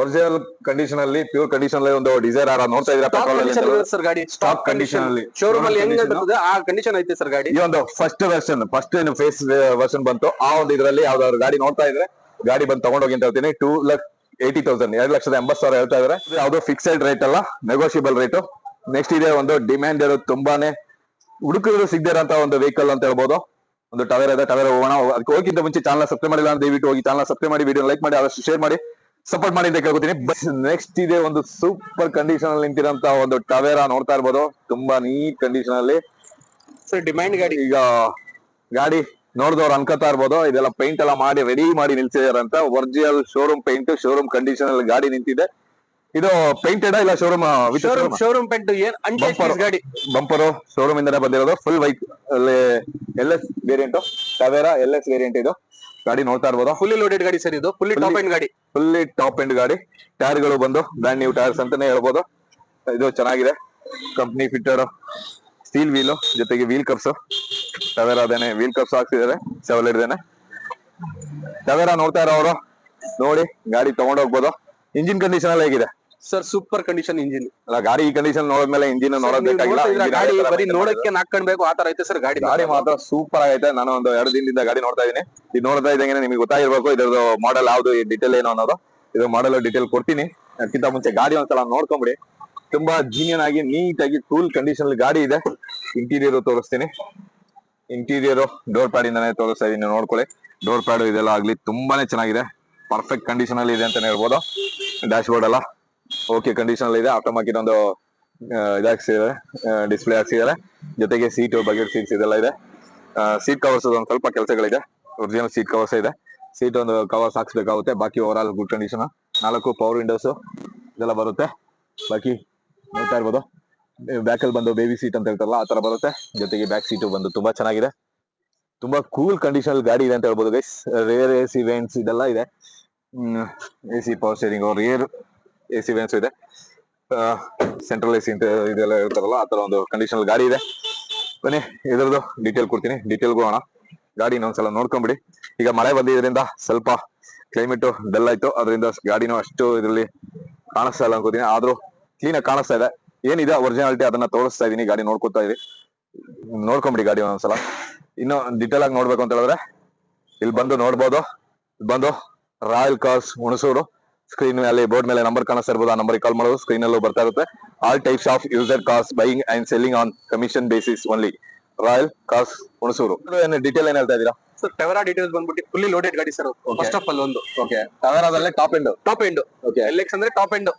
ಒರಿಜಿನಲ್ ಕಂಡೀಷನ್ ಅಲ್ಲಿ ಪ್ಯೂರ್ ಕಂಡೀಷನ್ ಅಲ್ಲಿ ಒಂದು ಡಿಸೈರ್ ಆರ ನೋಡ್ತಾ ಇದ್ರೆ ಸರ್ ಗಾಡಿ. ಸ್ಟಾಕ್ ಕಂಡೀಷನ್ ಅಲ್ಲಿ. ಶೋರೂಮ್ ಅಲ್ಲಿ ಹೆಂಗ್. ಬರ್ತದೆ ಆ ಕಂಡೀಷನ್ ಐತೆ ಸರ್ ಗಾಡಿ. ಈ ಒಂದು ಫಸ್ಟ್ ವರ್ಷನ್ ಫಸ್ಟ್ ಏನು ಫೇಸ್ ವರ್ಷನ್ ಬಂತು. ಆ ಒಂದು ಇದರಲ್ಲಿ ಯಾವ್ದಾದ್ರು ಗಾಡಿ ನೋಡ್ತಾ ಇದ್ರೆ ಗಾಡಿ ಬಂದು ತಗೊಂಡೋಗಿ ಅಂತ ಹೇಳ್ತೀನಿ. ಟೂ ಲಕ್ ಏಯ್ಟಿ ತೌಸಂಡ್ ಎರಡ್ ಲಕ್ಷದ ಎಂಬತ್ ಸಾವಿರ ಹೇಳ್ತಾ ಇದಾರೆ. ಯಾವುದೋ ಫಿಕ್ಸೆಡ್ ರೇಟ್ ಅಲ್ಲ ನೆಗೋಷಿಯಬಲ್ ರೇಟ್ ನೆಕ್ಸ್ಟ್ ಇದೆ ಒಂದು ಡಿಮ್ಯಾಂಡ್ ಇರೋದು ತುಂಬಾನೇ ಹುಡುಕಿದ್ರು ಸಿಗದೇ ಇರೋಂತ ಒಂದು ವೆಹಿಕಲ್ ಅಂತ ಹೇಳ್ಬೋದು. ಒಂದು ಟವೇರ್ ಇದೆ ಟವೇರ್ ಹೋಗೋಣ. ಅದಕ್ಕೆ ಹೋಗಿಂತ ಮುಂಚೆ ಚಾನಲ್ ಸಬ್ಸ್ಕ್ರೈಬ್ ಮಾಡಿಲ್ಲ ದಯವಿಟ್ಟು ಹೋಗಿ ಚಾನಲ್ ಸಬ್ಸ್ಕ್ರೈಬ್ ಮಾಡಿ ವಿಡಿಯೋ ಲೈಕ್ ಮಾಡಿ ಆದಷ್ಟು ಶೇರ್ ಮಾಡಿ. ಸಪೋರ್ಟ್ ಮಾಡಿ ಅಂತ ಕೇಳ್ಕೊತೀನಿ. ನೆಕ್ಸ್ಟ್ ಇದೆ ಒಂದು ಸೂಪರ್ ಕಂಡೀಷನ್ ಅಲ್ಲಿ ನಿಂತಿರಂತ ಒಂದು ಟವೆರಾ ನೋಡ್ತಾ ಇರ್ಬೋದು. ತುಂಬಾ ನೀಟ್ ಕಂಡೀಷನ್ ಅಲ್ಲಿ. ಡಿಮ್ಯಾಂಡ್ ಗಾಡಿ. ಈಗ ಗಾಡಿ ನೋಡಿದವ್ರು ಅನ್ಕೋತಾ ಇರ್ಬೋದು. ಇದೆಲ್ಲ ಪೇಂಟ್ ಎಲ್ಲ ಮಾಡಿ ರೆಡಿ ಮಾಡಿ ನಿಲ್ಸಿದಾರಂತ original showroom paint showroom condition ಅಲ್ಲಿ ಗಾಡಿ ನಿಂತಿದೆ. ಇದು ಪೇಂಟೆಡ್ ಇಲ್ಲ ಶೋರೂಮ್ ಶೋರೂಮ್ ಶೋರೂಮ್ ಪೈಂಟ್ ಏನ್ ಅನ್ಟಚ್ ಗಾಡಿ. ಬಂಪರು ಶೋರೂಮ್ ಇಂದಾನೆ ಬಂದಿರೋದು. ಫುಲ್ ವೈಟ್ ಅಲ್ಲಿ L S variant Tavera L S variant ಇದು. ಗಾಡಿ ನೋಡ್ತಾ ಇರ್ಬೋದು? ಫುಲ್ಲಿ ಲೋಡೆಡ್ ಗಾಡಿ ಸರ್ ಇದು. ಫುಲ್ಲಿ ಟಾಪ್ ಎಂಡ್ ಗಾಡಿ. ಫುಲ್ಲಿ ಟಾಪ್ ಎಂಡ್ ಗಾಡಿ. ಟೈರ್ಗಳು ಬಂದು ಬ್ರ್ಯಾಂಡ್ ನ್ಯೂ ಟೈರ್ಸ್ ಅಂತಾನೆ ಹೇಳ್ಬೋದು. ಇದು ಚೆನ್ನಾಗಿದೆ. ಕಂಪ್ನಿ ಫಿಟ್ಟರ್ ಸ್ಟೀಲ್ ವೀಲ್ ಜೊತೆಗೆ ವೀಲ್ ಕಪ್ಸ್ ಟವೆರ ಅದೇನೆ ವೀಲ್ ಕಪ್ಸ್ ಹಾಕ್ಸಿದ್ದಾರೆ. ಸೆವೆಲ್ ಟವೆರಾ ನೋಡ್ತಾ ಇರೋರು ನೋಡಿ ಗಾಡಿ ತಗೊಂಡೋಗ್ಬೋದು? ಇಂಜಿನ್ ಕಂಡೀಷನ್ ಎಲ್ಲ ಹೇಗಿದೆ? ಸರ್ ಸೂಪರ್ ಕಂಡೀಷನ್ ಇಂಜಿನ್ ಅಲ್ಲ ಗಾಡಿ ಈ ಕಂಡೀಷನ್ ನೋಡಿದ್ಮೇಲೆ ಇಂಜಿನ್ ನೋಡೋದಕ್ಕಾಗಿಲ್ಲ ಗಾಡಿ ಬರೀ ನೋಡಕ್ಕೆ ನಾಲ್ಕಣ್ಬೇಕು ಆತರ ಐತೆ ಸರ್ ಗಾಡಿ ಗಾಡಿ ಮಾತ್ರ ಸೂಪರ್ ಆಗೈತೆ. ನಾನು ಒಂದು ಎರಡು ದಿನದಿಂದ ಗಾಡಿ ನೋಡ್ತಾ ಇದೀನಿ ಇದು ನೋಡ್ತಾ ಇದ್ದಂಗೆ ನಿಮಗೆ ಗೊತ್ತಾಗಿರ್ಬೇಕು ಇದ್ರದ್ದು ಮಾಡೆಲ್ ಯಾವ್ದು ಡಿಟೇಲ್ ಏನು ಅನ್ನೋದು. ಇದು ಮಾಡೆಲ್ ಡಿಟೇಲ್ ಕೊಡ್ತೀನಿ. ಅದಕ್ಕಿಂತ ಮುಂಚೆ ಗಾಡಿ ಒಂದ್ಸಲ ನೋಡ್ಕೊಂಬಿಡಿ. ತುಂಬಾ ಜೀನಿಯನ್ ಆಗಿ ನೀಟ್ ಆಗಿ ಕೂಲ್ ಕಂಡೀಷನ್ ಗಾಡಿ ಇದೆ. ಇಂಟೀರಿಯರ್ ತೋರಿಸ್ತೀನಿ. ಇಂಟೀರಿಯರ್ ಡೋರ್ ಪ್ಯಾಡ್ ಇಂದಾನೆ ತೋರಿಸ್ತಾ ಇದೀನಿ ನೋಡ್ಕೊಳ್ಳಿ. ಡೋರ್ ಪ್ಯಾಡ್ ಇದೆಲ್ಲ ಆಗ್ಲಿ ತುಂಬಾನೇ ಚೆನ್ನಾಗಿದೆ. ಪರ್ಫೆಕ್ಟ್ ಕಂಡೀಷನ್ ಅಲ್ಲಿ ಇದೆ ಅಂತಾನೆ ಹೇಳ್ಬೋದು. ಡ್ಯಾಶ್ ಬೋರ್ಡ್ ಎಲ್ಲ. ಓಕೆ ಕಂಡೀಷನ್ ಅಲ್ಲಿ ಇದೆ ಮಾರ್ಕೆಟ್ ಒಂದು ಇದಾಕ್ಸಿದ್ದಾರೆ ಡಿಸ್ಪ್ಲೇ ಹಾಕ್ಸಿದ್ದಾರೆ ಜೊತೆಗೆ ಸೀಟ್ ಬಗೆಟ್ ಸೀಟ್ಸ್ ಇದೆಲ್ಲ ಇದೆ. ಸೀಟ್ ಕವರ್ಸ್ ಒಂದು ಸ್ವಲ್ಪ ಕೆಲಸಗಳಿದೆ. ಒರಿಜಿನಲ್ ಸೀಟ್ ಕವರ್ಸ್ ಇದೆ. ಸೀಟ್ ಒಂದು ಕವರ್ಸ್ ಹಾಕ್ಸ್ಬೇಕಾಗುತ್ತೆ. ಬಾಕಿ ಓವರ್ ಆಲ್ ಗುಡ್ ಕಂಡೀಷನ್ ನಾಲ್ಕು ಪವರ್ ವಿಂಡೋಸ್ ಇದೆಲ್ಲ ಬರುತ್ತೆ. ಬಾಕಿ ನೋಡ್ತಾ ಇರ್ಬೋದು. ಬ್ಯಾಕಲ್ಲಿ ಬಂದು ಬೇಬಿ ಸೀಟ್ ಅಂತ ಹೇಳ್ತಾರಲ್ಲ, ಆ ತರ ಬರುತ್ತೆ. ಜೊತೆಗೆ ಬ್ಯಾಕ್ ಸೀಟು ಬಂದು ತುಂಬಾ ಚೆನ್ನಾಗಿದೆ. ತುಂಬಾ ಕೂಲ್ ಕಂಡೀಷನ್ ಗಾಡಿ ಇದೆ ಅಂತ ಹೇಳ್ಬೋದು guys rear A C vents ಇದೆಲ್ಲ ಇದೆ. A C power steering rear A C vents ಇದೆ. ಸೆಂಟ್ರಲ್ ಎ ಸಿ ಅಂತ ಇದೆಲ್ಲ ಇರ್ತಾರಲ್ಲ ಆ ತರ ಒಂದು ಕಂಡೀಷನಲ್ ಗಾಡಿ ಇದೆ. ಬನ್ನಿ, ಇದ್ರದ್ದು ಡೀಟೇಲ್ ಕೊಡ್ತೀನಿ. ಡೀಟೇಲ್ ಹೋಗೋಣ ಗಾಡಿ ಇನ್ನೊಂದ್ಸಲ ನೋಡ್ಕೊಂಬಿಡಿ. ಈಗ ಮಳೆ ಬಂದಿದ್ರಿಂದ ಸ್ವಲ್ಪ ಕ್ಲೈಮೇಟ್ ಡಲ್ ಆಯ್ತು. ಅದರಿಂದ ಗಾಡಿನೂ ಅಷ್ಟು ಇದರಲ್ಲಿ ಕಾಣಿಸ್ತಾ ಇಲ್ಲ ಅನ್ಕೋತೀನಿ. ಆದ್ರೂ ಕ್ಲೀನ್ ಆಗಿ ಕಾಣಿಸ್ತಾ ಇದೆ. ಏನಿದೆ ಒರಿಜಿನಾಲಿಟಿ ಅದನ್ನ ತೋರಿಸ್ತಾ ಇದೀನಿ. ಗಾಡಿ ನೋಡ್ಕೊತಾ ಇದೀವಿ ನೋಡ್ಕೊಂಬಿಡಿ ಗಾಡಿ ಒಂದೊಂದ್ಸಲ ಇನ್ನು ಡಿಟೇಲ್ ಆಗಿ ನೋಡ್ಬೇಕು ಅಂತ ಹೇಳಿದ್ರೆ, ಇಲ್ಲಿ ಬಂದು ನೋಡ್ಬೋದು. ಬಂದು ರಾಯಲ್ ಕಾರ್ಸ್ ಹುಣಸೂರು. ಸ್ಕ್ರೀನ್ ಮೇಲೆ ಬೋರ್ಡ್ ಮೇಲೆ ನಂಬರ್ ಕಾಣಿಸ್ತಾ ಇರ್ಬೋದು ಆ ನಂಬರ್ ಕಾಲ್ ಮಾಡೋದು ಸ್ಕ್ರೀನ್ ಅಲ್ಲೂ ಬರ್ತಾ ಇರುತ್ತೆ. All types of user cars buying and selling on commission basis only Royal Cars Hunsur ಏನು ಡೀಟೇಲ್ ಏನ್ ಹೇಳ್ತಾ ಇದೀರಾ ಸರ್ ಟೆವರಾ ಡೀಟೇಲ್ಸ್ ಬಂದ್ಬಿಟ್ಟು ಫುಲ್ಲಿ ಲೋಡೆಡ್ ಗಾಡಿ ಸರ್ ಫಸ್ಟ್ ಆಫ್ ಆಲ್ ಒಂದು. Okay ಟವೇರಾದಲ್ಲೇ top end top end okay L X ಅಂದ್ರೆ top end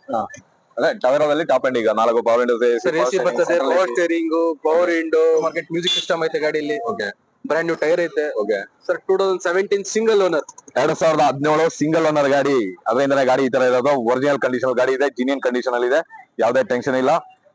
ಅದೇ ಟವೆರಾದಲ್ಲಿ ಟಾಪ್ ಎಂಡ್ ಈಗ. ನಾಲ್ಕು ಪವರ್ ಎಂಡ್ ಸರ್ ಎಸಿ ಬರ್ತದೆ power steering power window market music system ಐತೆ ಗಾಡಿಯಲ್ಲಿ ಓಕೆ ಬ್ರ್ಯಾಂಡ್ ನ್ಯೂ ಟೈರ್ ಐತೆ. Okay sir two thousand seventeen single owner ಎರಡ್ ಸಾವಿರದ ಹದಿನೇಳು ಸಿಂಗಲ್ ಓನರ್ ಗಾಡಿ. ಅದರಿಂದನೇ ಗಾಡಿ ಈ ತರ ಇರೋದು. ಒರಿಜಿನಲ್ ಕಂಡೀಷನ್ ಗಾಡಿ ಇದೆ ಜಿನಿಯನ್ ಕಂಡೀಷನ್ ಅಲ್ಲಿ ಇದೆ. ಯಾವುದೇ ಟೆನ್ಷನ್ ಇಲ್ಲ.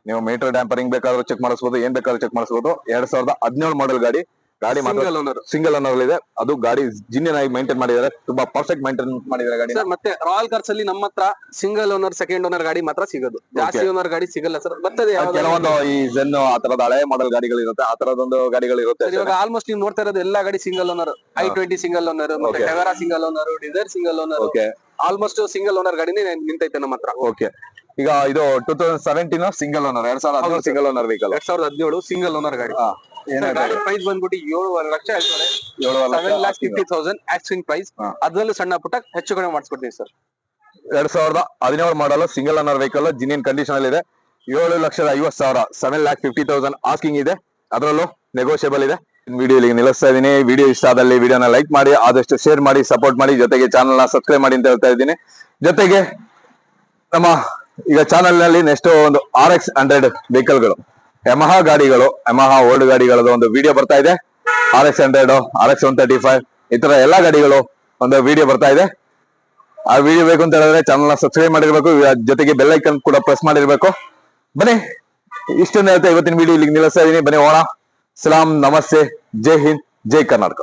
ನೀವು ಮೀಟರ್ ಡ್ಯಾಂಪರಿಂಗ್ ಬೇಕಾದ್ರೂ ಚೆಕ್ ಮಾಡಿಸ್ಬೋದು ಏನ್ ಬೇಕಾದ್ರೂ ಚೆಕ್ ಮಾಡಿಸ್ಬೋದು. ಎರಡ್ ಸಾವಿರದ ಹದಿನೇಳು ಮಾಡೆಲ್ ಗಾಡಿ. ಗಾಡಿ ಮಾತ್ರ ಸಿಂಗಲ್ ಓನರ್ ಸಿಂಗಲ್ ಓನರ್ ಇದೆ. ಅದು ಗಾಡಿ ಜಿನ್ಯನ್ ಆಗಿ ಮೈಂಟೈನ್ ಮಾಡಿದ್ದಾರೆ. ತುಂಬಾ ಪರ್ಫೆಕ್ಟ್ ಮೈಂಟೈನ್ ಮಾಡಿದ್ದಾರೆ ಗಾಡಿ ಸರ್ ಮತ್ತೆ ರಾಯಲ್ ಕಾರ್ಸ್ ಅಲ್ಲಿ ನಮ್ಮ ಹತ್ರ ಸಿಂಗಲ್ ಓನರ್ ಸೆಕೆಂಡ್ ಓನರ್ ಗಾಡಿ ಮಾತ್ರ ಸಿಗೋದು. ಜಾಸ್ತಿ ಓನರ್ ಗಾಡಿ ಸಿಗಲ್ಲ ಸರ್. ಬರ್ತದೆ ಯಾವ್ದಾದ್ರು. ಕೆಲವೊಂದು ಈ ಜೆನ್ ಆ ತರದ ಹಳೆ ಮಾಡೆಲ್ ಗಾಡಿಗಳು ಇರುತ್ತೆ. ಆ ತರದೊಂದು ಗಾಡಿಗಳು ಇರುತ್ತೆ ಸರ್, ಇವಾಗ ಆಲ್ಮೋಸ್ಟ್ ನೀವು ನೋಡ್ತಾ ಇರೋದು ಎಲ್ಲಾ ಗಾಡಿ single owner I twenty single owner ಮತ್ತೆ Okay. Tavera single owner Dzire single owner okay almost single owner ಗಾಡಿನೇ ನಿಂತೈತೆ ನಮ್ಮ ಹತ್ರ. ಓಕೆ ಈಗ ಇದು two thousand seventeen single owner ಎರಡ್ ಸಾವಿರದ ಹದಿನೇಳು ಸಿಂಗಲ್ ಓನರ್ ವೆಹಿಕಲ್ ಎರಡ್ ಸಾವಿರದ ಹದಿನೇಳು ಸಿಂಗಲ್ ಓನರ್ ಗಾಡಿ. ಪ್ರೈಸ್ ಬಂದ್ಬಿಟ್ಟು ಏಳುವರೆ ಲಕ್ಷ ಹೇಳ್ತಾರೆ seven lakh fifty thousand asking price ಅದರಲ್ಲೂ ಸಣ್ಣ ಪುಟ್ಟ ಹೆಚ್ಚು ಕಡಿಮೆ ಮಾಡಿಸ್ಕೊಡ್ತೀವಿ ಸರ್. ಎರಡ್ ಸಾವಿರದ ಹದಿನೇಳು model single owner vehicle genuine condition ಅಲ್ಲಿ ಇದೆ. ಏಳು ಲಕ್ಷದ ಐವತ್ ಸಾವಿರ seven lakh fifty thousand asking ಇದೆ. ಅದರಲ್ಲೂ ನೆಗೋಷಿಯಬಲ್ ಇದೆ. ವಿಡಿಯೋ ಇಲ್ಲಿ ನಿಲ್ಲಿಸ್ತಾ ಇದೀನಿ ವಿಡಿಯೋ ಇಷ್ಟ ಆದಲ್ಲಿ ವಿಡಿಯೋನ ಲೈಕ್ ಮಾಡಿ ಆದಷ್ಟು ಶೇರ್ ಮಾಡಿ ಸಪೋರ್ಟ್ ಮಾಡಿ. ಜೊತೆಗೆ ಚಾನಲ್ನ ಸಬ್ಸ್ಕ್ರೈಬ್ ಮಾಡಿ ಅಂತ ಹೇಳ್ತಾ ಇದ್ದೀನಿ. ಜೊತೆಗೆ ನಮ್ಮ ಈಗ ಚಾನಲ್ನಲ್ಲಿ ನೆಕ್ಸ್ಟ್ ಒಂದು ಆರ್ ಎಕ್ಸ್ ಹಂಡ್ರೆಡ್ ವೆಹಿಕಲ್ಗಳು ಯಮಹಾ ಗಾಡಿಗಳು ಯಮಹ ಓಲ್ಡ್ ಗಾಡಿಗಳದ್ದು ಒಂದು ವಿಡಿಯೋ ಬರ್ತಾ ಇದೆ. R X hundred R X one thirty five ಈ ತರ ಎಲ್ಲಾ ಗಾಡಿಗಳು ಒಂದು ವಿಡಿಯೋ ಬರ್ತಾ ಇದೆ. ಆ ವಿಡಿಯೋ ಬೇಕು ಅಂತ ಹೇಳಿದ್ರೆ ಚಾನಲ್ನ ಸಬ್ಸ್ಕ್ರೈಬ್ ಮಾಡಿರ್ಬೇಕು ಜೊತೆಗೆ ಬೆಲ್ ಐಕನ್ ಕೂಡ ಪ್ರೆಸ್ ಮಾಡಿರ್ಬೇಕು. ಬನ್ನಿ, ಇಷ್ಟೊಂದು ಹೇಳ್ತಾ ಇವತ್ತಿನ ವಿಡಿಯೋ ಇಲ್ಲಿ ನಿಲ್ಲಿಸ್ತಾ ಇದೀನಿ. ಬನ್ನಿ ಓಣ ಸಲಾಂ ನಮಸ್ತೆ ಜೈ ಹಿಂದ್ ಜೈ ಕರ್ನಾಟಕ